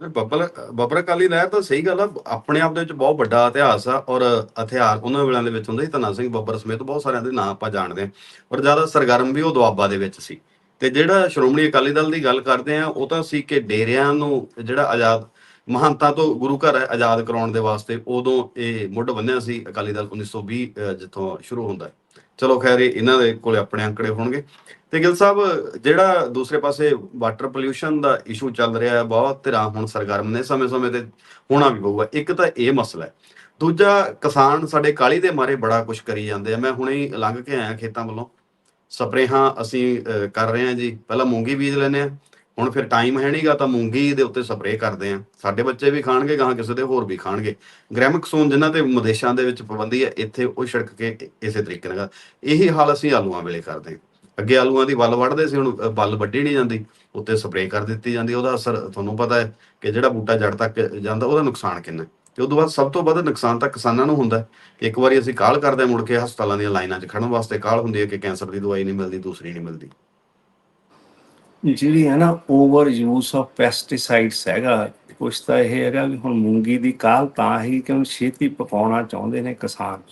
ਬੱਬਰ ਬੱਬਰ ਅਕਾਲੀ ਲਹਿਰ ਤਾਂ ਸਹੀ ਗੱਲ ਆ, ਆਪਣੇ ਆਪ ਦੇ ਵਿੱਚ ਬਹੁਤ ਵੱਡਾ ਇਤਿਹਾਸ ਆ ਔਰ ਹਥਿਆਰ ਉਹਨਾਂ ਵੇਲਿਆਂ ਦੇ ਵਿੱਚ ਹੁੰਦਾ ਸੀ, ਧੰਨਾ ਸਿੰਘ ਬੱਬਰ ਸਮੇਤ ਬਹੁਤ ਸਾਰਿਆਂ ਦੇ ਨਾਂ ਆਪਾਂ ਜਾਣਦੇ ਹਾਂ ਔਰ ਜ਼ਿਆਦਾ ਸਰਗਰਮ ਵੀ ਉਹ ਦੁਆਬਾ ਦੇ ਵਿੱਚ ਸੀ। ਤੇ ਜਿਹੜਾ ਸ਼੍ਰੋਮਣੀ ਅਕਾਲੀ ਦਲ ਦੀ ਗੱਲ ਕਰਦੇ ਆ, ਉਹ ਤਾਂ ਸੀ ਕਿ ਡੇਰਿਆਂ ਨੂੰ ਜਿਹੜਾ ਆਜ਼ਾਦ ਮਹੰਤਾਂ ਤੋਂ ਗੁਰੂ ਘਰ ਆਜ਼ਾਦ ਕਰਾਉਣ ਦੇ ਵਾਸਤੇ ਉਦੋਂ ਇਹ ਮੁੱਢ ਬੰਨਿਆ ਸੀ ਅਕਾਲੀ ਦਲ 1920 ਅਹ, ਜਿੱਥੋਂ ਸ਼ੁਰੂ ਹੁੰਦਾ ਹੈ। ਚਲੋ ਖੈਰ ਇਹਨਾਂ ਦੇ ਕੋਲੇ ਆਪਣੇ ਅੰਕੜੇ ਹੋਣਗੇ। ਤੇ ਗਿੱਲ ਸਾਹਿਬ ਜਿਹੜਾ ਦੂਸਰੇ ਪਾਸੇ ਵਾਟਰ ਪੋਲਿਊਸ਼ਨ ਦਾ ਇਸ਼ੂ ਚੱਲ ਰਿਹਾ ਹੈ ਬਹੁਤ ਧਿਰਾਂ ਹੁਣ ਸਰਗਰਮ ਨੇ ਸਮੇਂ-ਸਮੇਂ ਤੇ ਹੋਣਾ ਵੀ ਪਊਗਾ। ਇੱਕ ਤਾਂ ਇਹ ਮਸਲਾ ਹੈ। ਦੂਜਾ ਕਿਸਾਨ ਸਾਡੇ ਕਾਲੀ ਦੇ ਮਾਰੇ ਬੜਾ ਕੁਝ ਕਰੀ ਜਾਂਦੇ ਆ। ਮੈਂ ਹੁਣੇ ਹੀ ਲੰਘ ਕੇ ਆਇਆ ਖੇਤਾਂ ਵੱਲੋਂ। ਸਪਰੇਹਾਂ ਅਸੀਂ ਅਹ, ਕਰ ਰਹੇ ਹਾਂ ਜੀ। ਪਹਿਲਾਂ ਮੂੰਗੀ ਬੀਜ ਲੈਨੇ ਆ ਹੁਣ ਫਿਰ ਟਾਈਮ ਹੈ ਨਹੀਂਗਾ ਤਾਂ ਮੂੰਗੀ ਦੇ ਉੱਤੇ ਸਪਰੇਅ ਕਰਦੇ ਆ ਸਾਡੇ ਬੱਚੇ ਵੀ ਖਾਣਗੇ ਗਾਂ ਕਿਸੇ ਦੇ ਹੋਰ ਵੀ ਖਾਣਗੇ। ਗ੍ਰੈਮਿਕਸੋਨ ਜਿਨ੍ਹਾਂ ਤੇ ਵਿਦੇਸ਼ਾਂ ਦੇ ਵਿੱਚ ਪਾਬੰਦੀ ਹੈ ਇੱਥੇ ਉਹ ਛਿੜਕ ਕੇ ਇਸੇ ਤਰੀਕੇ ਨਾਲ ਇਹੀ ਹਾਲ ਅਸੀਂ ਆਲੂਆਂ ਵੇਲੇ ਕਰਦੇ ਹਾਂ। ਅੱਗੇ ਆਲੂਆਂ ਦੀ ਵੱਲ ਵੱਢਦੇ ਸੀ ਹੁਣ ਅ, ਵੱਲ ਵੱਢੀ ਨਹੀਂ ਜਾਂਦੀ। ਉੱਤੇ ਸਪਰੇਅ ਕਰ ਦਿੱਤੀ ਜਾਂਦੀ ਉਹਦਾ ਅਸਰ ਤੁਹਾਨੂੰ ਪਤਾ ਹੈ ਕਿ ਜਿਹੜਾ ਬੂਟਾ ਜੜ ਤੱਕ ਜਾਂਦਾ ਉਹਦਾ ਨੁਕਸਾਨ ਕਿੰਨਾ ਹੈ। ਤੇ ਉਦੋਂ ਬਾਅਦ ਸਭ ਤੋਂ ਵੱਧ ਨੁਕਸਾਨ ਤਾਂ ਕਿਸਾਨਾਂ ਨੂੰ ਹੁੰਦਾ ਇੱਕ ਵਾਰੀ ਅਸੀਂ ਕਾਲ ਕਰਦੇ ਹਾਂ ਮੁੜ ਕੇ ਹਸਪਤਾਲਾਂ ਦੀਆਂ ਲਾਈਨਾਂ 'ਚ ਖੜਨ ਵਾਸਤੇ। ਕਾਲ ਹੁੰਦੀ ਹੈ ਕਿ ਕੈਂਸਰ ਦੀ ਦਵਾਈ ਨਹੀਂ ਮਿਲਦੀ ਦੂਸਰੀ ਨਹੀਂ ਮਿਲਦੀ। ਜਿਹੜੀ ਹੈ ਨਾ ਓਵਰ ਯੂਜ਼ ਆਫ ਪੈਸਟੀਸਾਈਡਸ ਹੈਗਾ, ਕੁਛ ਤਾਂ ਇਹ ਹੈਗਾ ਵੀ ਹੁਣ ਮੂੰਗੀ ਦੀ ਕਾਲ ਤਾਂ ਹੀ ਕਿ ਹੁਣ ਛੇਤੀ ਪਕਾਉਣਾ ਚਾਹੁੰਦੇ ਨੇ ਕਿਸਾਨ।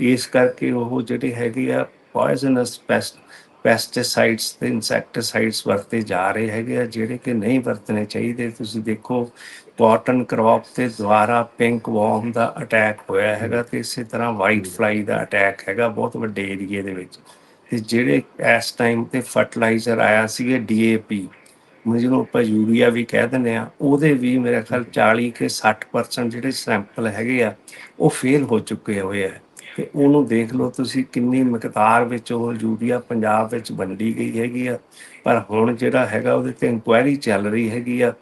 ਇਸ ਕਰਕੇ ਉਹ ਜਿਹੜੇ ਹੈਗੇ ਆ ਪੋਇਜ਼ਨਸ ਪੈਸਟ ਪੈਸਟੀਸਾਈਡਸ ਤੇ ਇਨਸੈਕਟੀਸਾਈਡਸ ਵਰਤੇ ਜਾ ਰਹੇ ਹੈਗੇ ਆ, ਜਿਹੜੇ ਕਿ ਨਹੀਂ ਵਰਤਣੇ ਚਾਹੀਦੇ। ਤੁਸੀਂ ਦੇਖੋ ਕਾਟਨ ਕ੍ਰੌਪ ਤੇ ਦੁਆਰਾ ਪਿੰਕ ਵਾਰਮ ਦਾ ਅਟੈਕ ਹੋਇਆ ਹੈਗਾ ਤੇ ਇਸੇ ਤਰ੍ਹਾਂ ਵਾਈਟ ਫਲਾਈ ਦਾ ਅਟੈਕ ਹੈਗਾ ਬਹੁਤ ਵੱਡੇ ਏਰੀਏ ਦੇ ਵਿੱਚ। ਤੇ ਜਿਹੜੇ ਇਸ ਟਾਈਮ ਤੇ ਫਰਟੀਲਾਈਜ਼ਰ ਆਇਆ ਸੀਗਾ ਡੀਏਪੀ ਜਿਹਨੂੰ ਆਪਾਂ ਯੂਰੀਆ ਵੀ ਕਹਿ ਦਿੰਦੇ ਆ ਉਹਦੇ ਵੀ ਮੇਰੇ ਖਿਆਲ 40 ਕੇ 60% ਜਿਹੜੇ ਸੈਂਪਲ ਹੈਗੇ ਆ, ਉਹ ਫੇਲ ਹੋ ਚੁੱਕੇ ਹੋਏ ਆ। ਤੇ ਉਹਨੂੰ ਦੇਖ ਲਓ ਤੁਸੀਂ ਕਿੰਨੀ ਮਕਦਾਰ ਵਿੱਚ ਉਹ ਯੂਰੀਆ ਪੰਜਾਬ ਵਿੱਚ ਵੰਡੀ ਗਈ ਹੈਗੀ ਆ। ਪਰ ਹੁਣ ਜਿਹੜਾ ਹੈਗਾ ਉਹਦੇ ਤੇ ਇਨਕੁਆਇਰੀ ਚੱਲ ਰਹੀ ਹੈਗੀ ਆ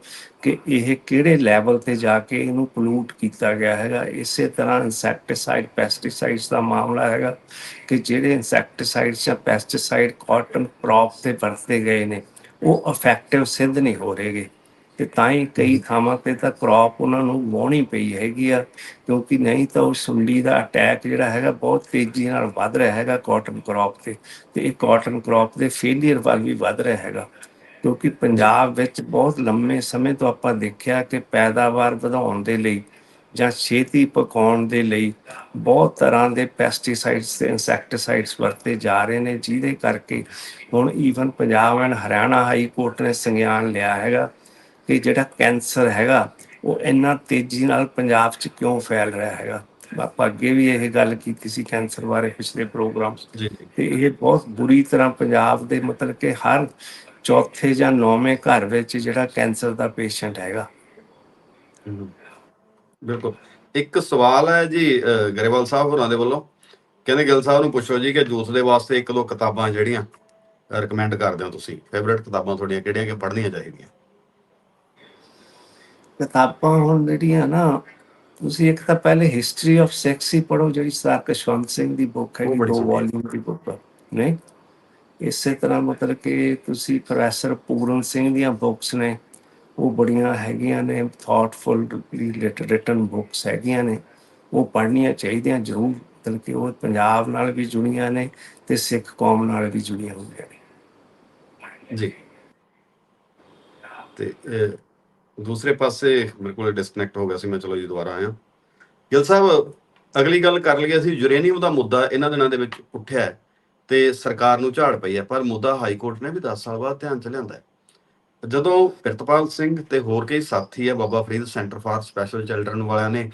ਕਿ ਇਹ ਕਿਹੜੇ ਲੈਵਲ ਤੇ ਜਾ ਕੇ ਇਹਨੂੰ ਪੋਲੂਟ ਕੀਤਾ ਗਿਆ ਹੈਗਾ। ਇਸੇ ਤਰ੍ਹਾਂ ਇਨਸੈਕਟੀਸਾਈਡ ਪੈਸਟੀਸਾਈਡਸ ਦਾ ਮਾਮਲਾ ਹੈਗਾ ਕਿ ਜਿਹੜੇ ਇਨਸੈਕਟੀਸਾਈਡਸ ਜਾਂ ਪੈਸਟੀਸਾਈਡ ਕਾਟਨ ਕ੍ਰੌਪ ਤੇ ਵਰਤੇ ਗਏ ਨੇ, ਉਹ ਇਫੈਕਟਿਵ ਸਿੱਧ ਨਹੀਂ ਹੋ ਰਹੇਗੇ। ਤੇ ਤਾਂ ਹੀ ਕਈ ਥਾਵਾਂ ਤੇ ਤਾਂ ਕ੍ਰੌਪ ਉਹਨਾਂ ਨੂੰ ਵਾਹੁਣੀ ਪਈ ਹੈਗੀ ਆ ਕਿਉਂਕਿ ਨਹੀਂ ਤਾਂ ਉਹ ਸੁੰਡੀ ਦਾ ਅਟੈਕ ਜਿਹੜਾ ਹੈਗਾ ਬਹੁਤ ਤੇਜ਼ੀ ਨਾਲ ਵੱਧ ਰਿਹਾ ਹੈਗਾ ਕਾਟਨ ਕ੍ਰੌਪ ਤੇ ਤੇ ਇਹ ਕਾਟਨ ਕ੍ਰੌਪ ਦੇ ਫੇਲਿਅਰ ਵੱਲ ਵੀ ਵੱਧ ਰਿਹਾ ਹੈਗਾ। ਕਿਉਂਕਿ ਪੰਜਾਬ ਵਿੱਚ ਬਹੁਤ ਲੰਮੇ ਸਮੇਂ ਤੋਂ ਆਪਾਂ ਦੇਖਿਆ ਕਿ ਪੈਦਾਵਾਰ ਵਧਾਉਣ ਦੇ ਲਈ ਜਾਂ ਛੇਤੀ ਪਕਾਉਣ ਦੇ ਲਈ ਬਹੁਤ ਤਰ੍ਹਾਂ ਦੇ ਪੈਸਟੀਸਾਈਡਸ ਤੇ ਇਨਸੈਕਟੀਸਾਈਡਸ ਵਰਤੇ ਜਾ ਰਹੇ ਨੇ ਜਿਹਦੇ ਕਰਕੇ ਹੁਣ even Punjab and Haryana high court ਨੇ ਸੰਗਿਆਨ ਲਿਆ ਹੈਗਾ ਕਿ ਜਿਹੜਾ ਕੈਂਸਰ ਹੈਗਾ ਉਹ ਇੰਨਾ ਤੇਜ਼ੀ ਨਾਲ ਪੰਜਾਬ 'ਚ ਕਿਉਂ ਫੈਲ ਰਿਹਾ ਹੈਗਾ? ਆਪਾਂ ਅੱਗੇ ਵੀ ਇਹ ਗੱਲ ਕੀਤੀ ਸੀ ਕੈਂਸਰ ਬਾਰੇ ਪਿਛਲੇ ਪ੍ਰੋਗਰਾਮ ਤੇ। ਇਹ ਬਹੁਤ ਬੁਰੀ ਤਰ੍ਹਾਂ ਪੰਜਾਬ ਦੇ ਮਤਲਬ ਕਿ ਹਰ ਚੌਥੇ ਜਾਂ ਨੌਵੇਂ ਘਰ ਵਿੱਚ ਜਿਹੜਾ ਕੈਂਸਰ ਦਾ ਪੇਸ਼ੈਂਟ ਹੈਗਾ। ਬਿਲਕੁਲ। ਇੱਕ ਸਵਾਲ ਹੈ ਜੀ ਗਰੇਵਾਲ ਸਾਹਿਬ ਹੋਰਾਂ ਦੇ ਵੱਲੋਂ। ਕਹਿੰਦੇ ਗਿੱਲ ਸਾਹਿਬ ਨੂੰ ਪੁੱਛੋ ਜੀ ਕਿ ਜੂਸ ਦੇ ਵਾਸਤੇ ਇੱਕ ਦੋ ਕਿਤਾਬਾਂ ਜਿਹੜੀਆਂ ਰეკਮੈਂਡ ਕਰਦੇ ਹੋ ਤੁਸੀਂ। ਫੇਵਰਿਟ ਕਿਤਾਬਾਂ ਤੁਹਾਡੀਆਂ ਕਿਹੜੀਆਂ ਕਿ ਪੜ੍ਹਨੀਆਂ ਚਾਹੀਦੀਆਂ? ਕਿਤਾਬਾਂ ਹੁਣ ਜਿਹੜੀਆਂ ਨਾ ਤੁਸੀਂ ਇੱਕ ਤਾਂ ਪਹਿਲੇ ਹਿਸਟਰੀ ਆਫ ਸੈਕਸ ਹੀ ਪੜੋ ਜਿਹੜੀ ਸਰ ਕਸ਼ਵੰਤ ਸਿੰਘ ਦੀ ਬੁੱਕ ਹੈ ਦੋ। ਵੋਲਿਊਮ ਦੀ ਬੁੱਕ ਨਹੀਂ? ਇਸੇ ਤਰ੍ਹਾਂ ਮਤਲਬ ਕਿ ਤੁਸੀਂ ਪ੍ਰੋਫੈਸਰ ਪੂਰਨ ਸਿੰਘ ਦੀਆਂ ਬੁੱਕਸ ਨੇ ਉਹ ਬੜੀਆਂ ਹੈਗੀਆਂ ਨੇ ਥਾਟਫੁਲੀ ਰਿਟਨ ਬੁੱਕਸ ਹੈਗੀਆਂ ਨੇ ਉਹ ਪੜ੍ਹਨੀਆਂ ਚਾਹੀਦੀਆਂ ਜ਼ਰੂਰ ਮਤਲਬ ਕਿ ਉਹ ਪੰਜਾਬ ਨਾਲ ਵੀ ਜੁੜੀਆਂ ਨੇ ਤੇ ਸਿੱਖ ਕੌਮ ਨਾਲ ਵੀ ਜੁੜੀਆਂ ਹੋਈਆਂ ਨੇ। ਜੀ। ਤੇ ਦੂਸਰੇ ਪਾਸੇ ਮੇਰੇ ਕੋਲ ਡਿਸਕਨੈਕਟ ਹੋ ਗਿਆ ਸੀ, ਮੈਂ ਚਲੋ ਜੀ ਦੁਬਾਰਾ ਆਇਆ। ਗਿੱਲ ਸਾਹਿਬ, ਅਗਲੀ ਗੱਲ ਕਰ ਲਈਏ ਅਸੀਂ ਯੂਰੇਨੀਅਮ ਦਾ ਮੁੱਦਾ ਇਹਨਾਂ ਦਿਨਾਂ ਦੇ ਵਿੱਚ ਉੱਠਿਆ ਹੈ ਤੇ ਸਰਕਾਰ ਨੂੰ ਝਾੜ ਪਈ ਹੈ, ਪਰ ਮੁੱਦਾ ਹਾਈ ਕੋਰਟ ਨੇ ਵੀ 10 ਸਾਲ ਬਾਅਦ ਧਿਆਨ ਚ ਲਿਆਂਦਾ ਹੈ। ਜਦੋਂ ਪ੍ਰਿਤਪਾਲ ਸਿੰਘ ਤੇ ਹੋਰ ਕਈ ਸਾਥੀ ਹੈ, Baba Farid centre for special children ਵਾਲਿਆਂ ਨੇ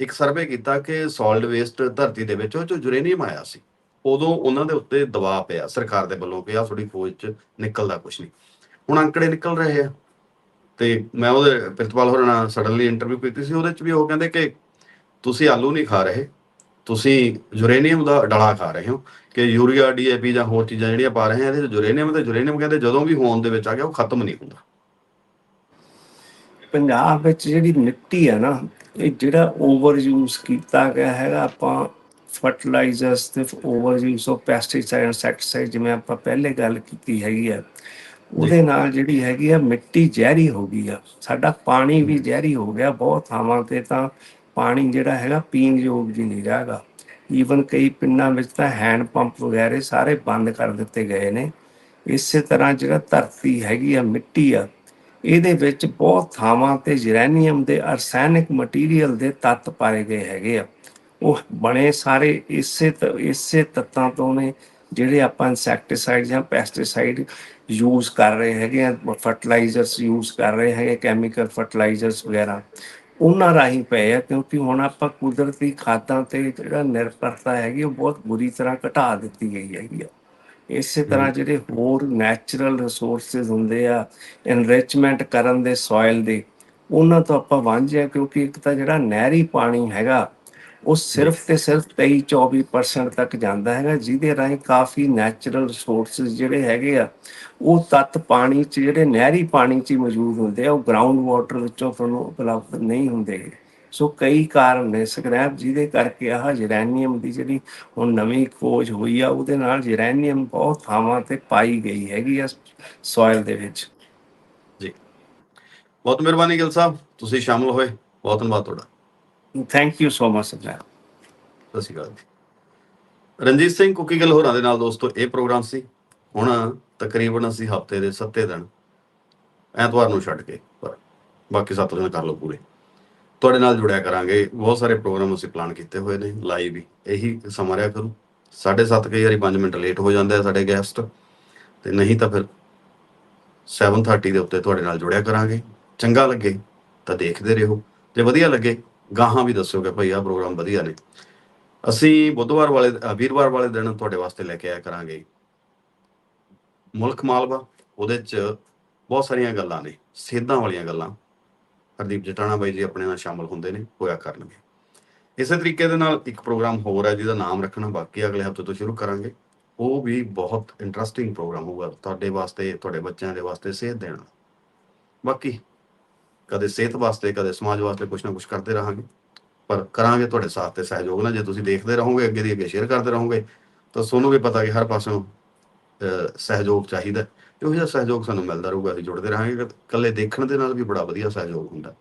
ਇੱਕ ਸਰਵੇ ਕੀਤਾ ਕਿ ਸੋਲਿਡ ਵੇਸਟ ਧਰਤੀ ਦੇ ਵਿੱਚ ਉਹ ਚੋਂ ਯੂਰੇਨੀਅਮ ਆਇਆ ਸੀ, ਉਦੋਂ ਉਹਨਾਂ ਦੇ ਉੱਤੇ ਦਬਾਅ ਪਿਆ, ਸਰਕਾਰ ਦੇ ਵੱਲੋਂ ਕਿ ਆ ਤੁਹਾਡੀ ਖੋਜ ਚ ਨਿਕਲਦਾ ਕੁਝ ਨਹੀਂ। ਹੁਣ ਅੰਕੜੇ ਨਿਕਲ ਰਹੇ ਆ। ਤੇ ਮੈਂ ਉਹਦੇ ਪ੍ਰਿਤਪਾਲ ਹੋਰਾਂ ਨਾਲ ਸਡਨਲੀ ਇੰਟਰਵਿਊ ਕੀਤੀ ਸੀ, ਉਹਦੇ ਚ ਵੀ ਉਹ ਕਹਿੰਦੇ ਕਿ ਤੁਸੀਂ ਆਲੂ ਨਹੀਂ ਖਾ ਰਹੇ, ਤੁਸੀਂ ਯੂਰੇਨੀਅਮ ਦਾ ਡਲਾ ਖਾ ਰਹੇ ਹੋ, ਕਿ ਯੂਰੀਆ ਡੀਏਪੀ ਜਾਂ ਹੋਰ ਚੀਜ਼ਾਂ ਜਿਹੜੀਆਂ ਪਾ ਰਹੇ ਆ, ਇਹਦੇ ਯੂਰੇਨੀਅਮ ਤੇ ਯੂਰੇਨੀਅਮ ਕਹਿੰਦੇ ਜਦੋਂ ਵੀ ਹੋਣ ਦੇ ਵਿੱਚ ਆ ਗਿਆ, ਉਹ ਖਤਮ ਨਹੀਂ ਹੁੰਦਾ। ਪੰਜਾਬ ਵਿੱਚ ਜਿਹੜੀ ਮਿੱਟੀ ਹੈ ਨਾ, ਇਹ ਜਿਹੜਾ ਓਵਰ ਯੂਜ਼ ਕੀਤਾ ਗਿਆ ਹੈਗਾ, ਆਪਾਂ ਫਰਟੀਲਾਈਜ਼ਰਸ ਤੇ over use of pesticide insecticide ਜਿਵੇਂ ਆਪਾਂ ਪਹਿਲੇ ਗੱਲ ਕੀਤੀ ਹੈਗੀ ਆ ਉਹਦੇ ਨਾਲ ਜਿਹੜੀ ਹੈਗੀ ਆ ਮਿੱਟੀ ਜ਼ਹਿਰੀ ਹੋ ਗਈ ਆ। ਸਾਡਾ ਪਾਣੀ ਵੀ ਜ਼ਹਿਰੀ ਹੋ ਗਿਆ ਬਹੁਤ ਥਾਵਾਂ ਤੇ ਤਾਂ ਪਾਣੀ ਜਿਹੜਾ ਹੈਗਾ ਪੀਣ ਯੋਗ ਵੀ ਨਹੀਂ ਰਹੇਗਾ ਈਵਨ ਕਈ ਪਿੰਡਾਂ ਵਿੱਚ ਤਾਂ ਹੈਂਡ ਪੰਪ ਵਗੈਰੇ ਸਾਰੇ ਬੰਦ ਕਰ ਦਿੱਤੇ ਗਏ ਨੇ। ਇਸੇ ਤਰ੍ਹਾਂ ਜਿਹੜਾ ਧਰਤੀ ਹੈਗੀ ਆ ਮਿੱਟੀ ਆ ਇਹਦੇ ਵਿੱਚ ਬਹੁਤ ਥਾਵਾਂ ਤੇ ਯੂਰੇਨੀਅਮ ਦੇ ਅਰਸੈਨਿਕ ਮਟੀਰੀਅਲ ਦੇ ਤੱਤ ਪਾਏ ਗਏ ਹੈਗੇ ਆ। ਉਹ ਬਣੇ ਸਾਰੇ ਇਸੇ ਇਸੇ ਤੱਤਾਂ ਤੋਂ ਨੇ ਜਿਹੜੇ ਆਪਾਂ ਇਨਸੈਕਟੀਸਾਈਡ ਜਾਂ ਪੈਸਟੀਸਾਈਡ ਯੂਜ਼ ਕਰ ਰਹੇ ਹੈਗੇ ਆ ਫਰਟੀਲਾਈਜ਼ਰਸ ਯੂਜ਼ ਕਰ ਰਹੇ ਹੈਗੇ ਕੈਮੀਕਲ ਫਰਟੀਲਾਈਜ਼ਰਸ ਵਗੈਰਾ। ਉਹਨਾਂ ਰਾਹੀਂ ਪਏ ਆ ਕਿਉਂਕਿ ਹੁਣ ਆਪਾਂ ਕੁਦਰਤੀ ਖਾਦਾਂ ਤੇ ਜਿਹੜਾ ਨਿਰਭਰਤਾ ਹੈਗੀ ਉਹ ਬਹੁਤ ਬੁਰੀ ਤਰ੍ਹਾਂ ਘਟਾ ਦਿੱਤੀ ਗਈ ਹੈਗੀ ਆ। ਇਸੇ ਤਰ੍ਹਾਂ ਜਿਹੜੇ ਹੋਰ ਨੈਚੁਰਲ ਰਿਸੋਰਸਸ ਹੁੰਦੇ ਆ ਐਨਰਿਚਮੈਂਟ ਕਰਨ ਦੇ ਸੋਇਲ ਦੇ ਉਹਨਾਂ ਤੋਂ ਆਪਾਂ ਵਾਂਝੇ ਆ ਕਿਉਂਕਿ ਇੱਕ ਤਾਂ ਜਿਹੜਾ ਨਹਿਰੀ ਪਾਣੀ ਹੈਗਾ ਉਹ ਸਿਰਫ ਤੇ ਸਿਰਫ 23 24% ਤੱਕ ਜਾਂਦਾ ਹੈਗਾ, ਜਿਹਦੇ ਰਾਹੀਂ ਕਾਫੀ ਨੈਚੁਰਲ ਰਿਸੋਰਸਸ ਜਿਹੜੇ ਹੈਗੇ ਆ, ਉਹ ਤੱਤ ਪਾਣੀ 'ਚ, ਜਿਹੜੇ ਨਹਿਰੀ ਪਾਣੀ 'ਚ ਹੀ ਮੌਜੂਦ ਹੁੰਦੇ ਆ, ਉਹ ਗਰਾਊਂਡ ਵਾਟਰ ਵਿੱਚੋਂ ਤੁਹਾਨੂੰ ਉਪਲਬਧ ਨਹੀਂ ਹੁੰਦੇ ਸੋ ਕਈ ਕਾਰਨ ਨੇ ਸਕ੍ਰੈਪ, ਜਿਹਦੇ ਕਰਕੇ ਆਹ ਯੂਰੇਨੀਅਮ ਦੀ ਜਿਹੜੀ ਹੁਣ ਨਵੀਂ ਖੋਜ ਹੋਈ ਆ, ਉਹਦੇ ਨਾਲ ਯੂਰੇਨੀਅਮ ਬਹੁਤ ਥਾਵਾਂ ਤੇ ਪਾਈ ਗਈ ਹੈਗੀ ਆ ਸੋਇਲ ਦੇ ਵਿੱਚ। ਜੀ। ਬਹੁਤ ਮਿਹਰਬਾਨੀ ਗਿਲ ਸਾਹਿਬ, ਤੁਸੀਂ ਸ਼ਾਮਲ ਹੋਏ। ਬਹੁਤ ਧੰਨਵਾਦ ਤੁਹਾਡਾ। ਥੈਂਕ ਯੂ ਸੋ ਮਚ ਸਕ੍ਰੈਪ ਸਤਿ ਸ਼੍ਰੀ ਅਕਾਲ। ਜੀ ਰਣਜੀਤ ਸਿੰਘ, ਕੁੱਕੀ ਗੱਲ ਹੋਰਾਂ ਦੇ ਨਾਲ ਦੋਸਤੋ, ਇਹ ਪ੍ਰੋਗਰਾਮ ਸੀ। ਹੁਣ ਤਕਰੀਬਨ ਅਸੀਂ ਹਫ਼ਤੇ ਦੇ 7 ਦਿਨ ਐਤਵਾਰ ਨੂੰ ਛੱਡ ਕੇ, ਪਰ ਬਾਕੀ 7 ਦਿਨ ਕਰ ਲਓ ਪੂਰੇ। ਤੁਹਾਡੇ ਨਾਲ ਜੁੜਿਆ ਕਰਾਂਗੇ। ਬਹੁਤ ਸਾਰੇ ਪ੍ਰੋਗਰਾਮ ਅਸੀਂ ਪਲਾਨ ਕੀਤੇ ਹੋਏ ਨੇ ਲਾਈਵ ਵੀ। ਇਹੀ ਸਮਾਂ ਰਿਆ ਕਰੂ। 7:30 ਕਈ ਵਾਰੀ 5 ਮਿੰਟ ਲੇਟ ਹੋ ਜਾਂਦੇ ਆ ਸਾਡੇ ਗੈਸਟ ਤੇ ਨਹੀਂ ਤਾਂ ਫਿਰ 7:30 ਦੇ ਉੱਤੇ ਤੁਹਾਡੇ ਨਾਲ ਜੁੜਿਆ ਕਰਾਂਗੇ। ਚੰਗਾ ਲੱਗੇ ਤਾਂ ਦੇਖਦੇ ਰਹੋ। ਜੇ ਵਧੀਆ ਲੱਗੇ ਗਾਹਾਂ ਵੀ ਦੱਸਿਓ ਕਿ ਭਾਈ ਆਹ ਪ੍ਰੋਗਰਾਮ ਵਧੀਆ ਨੇ। ਅਸੀਂ ਬੁੱਧਵਾਰ ਵਾਲੇ ਵੀਰਵਾਰ ਵਾਲੇ ਦਿਨ ਤੁਹਾਡੇ ਵਾਸਤੇ ਲੈ ਕੇ ਆਇਆ ਕਰਾਂਗੇ। ਮੁਲਕ ਮਾਲਵਾ, ਉਹਦੇ ਚ ਬਹੁਤ ਸਾਰੀਆਂ ਗੱਲਾਂ ਨੇ, ਸੇਧਾਂ ਵਾਲੀਆਂ ਗੱਲਾਂ। ਹਰਦੀਪ ਜਟਾਣਾ ਬਾਈ ਜੀ ਆਪਣੇ ਨਾਲ ਸ਼ਾਮਲ ਹੁੰਦੇ ਨੇ, ਹੋਇਆ ਕਰਨਗੇ। ਇਸੇ ਤਰੀਕੇ ਦੇ ਨਾਲ ਇੱਕ ਪ੍ਰੋਗਰਾਮ ਹੋਰ ਹੈ, ਜਿਹਦਾ ਨਾਮ ਰੱਖਣਾ ਬਾਕੀ ਅਗਲੇ ਹਫ਼ਤੇ ਤੋਂ ਸ਼ੁਰੂ ਕਰਾਂਗੇ। ਉਹ ਵੀ ਬਹੁਤ ਇੰਟਰਸਟਿੰਗ ਪ੍ਰੋਗਰਾਮ ਹੋਊਗਾ, ਤੁਹਾਡੇ ਵਾਸਤੇ, ਤੁਹਾਡੇ ਬੱਚਿਆਂ ਦੇ ਵਾਸਤੇ ਸੇਧ ਦੇਣਾ। ਬਾਕੀ ਕਦੇ ਸਿਹਤ ਵਾਸਤੇ, ਕਦੇ ਸਮਾਜ ਵਾਸਤੇ ਕੁਝ ਨਾ ਕੁਝ ਕਰਦੇ ਰਹਾਂਗੇ। ਪਰ ਕਰਾਂਗੇ ਤੁਹਾਡੇ ਸਾਥ ਤੇ ਸਹਿਯੋਗ ਨਾਲ। ਜੇ ਤੁਸੀਂ ਦੇਖਦੇ ਰਹੋਗੇ, ਅੱਗੇ ਦੀ ਅੱਗੇ ਸ਼ੇਅਰ ਕਰਦੇ ਰਹੋਗੇ, ਤਾਂ ਤੁਹਾਨੂੰ ਵੀ ਪਤਾ ਕਿ ਹਰ ਪਾਸੋਂ ਸਹਿਯੋਗ ਚਾਹੀਦਾ ਹੈ। ਇਹੋ ਜਿਹਾ ਸਹਿਯੋਗ ਸਾਨੂੰ ਮਿਲਦਾ ਰਹੂਗਾ, ਅਸੀਂ ਜੁੜਦੇ ਰਹਾਂਗੇ। ਇਕੱਲੇ ਦੇਖਣ ਦੇ ਨਾਲ ਵੀ ਬੜਾ ਵਧੀਆ ਸਹਿਯੋਗ ਹੁੰਦਾ।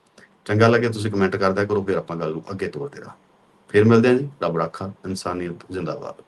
ਚੰਗਾ ਲੱਗੇ ਤੁਸੀਂ ਕਮੈਂਟ ਕਰਦਿਆ ਕਰੋ, ਫਿਰ ਆਪਾਂ ਗੱਲ ਨੂੰ ਅੱਗੇ ਤੋਰਦੇ ਰਹਾਂ ਫਿਰ ਮਿਲਦੇ ਹਾਂ ਜੀ। ਰੱਬ ਰਾਖਾ, ਇਨਸਾਨੀਅਤ ਜਿੰਦਾਬਾਦ।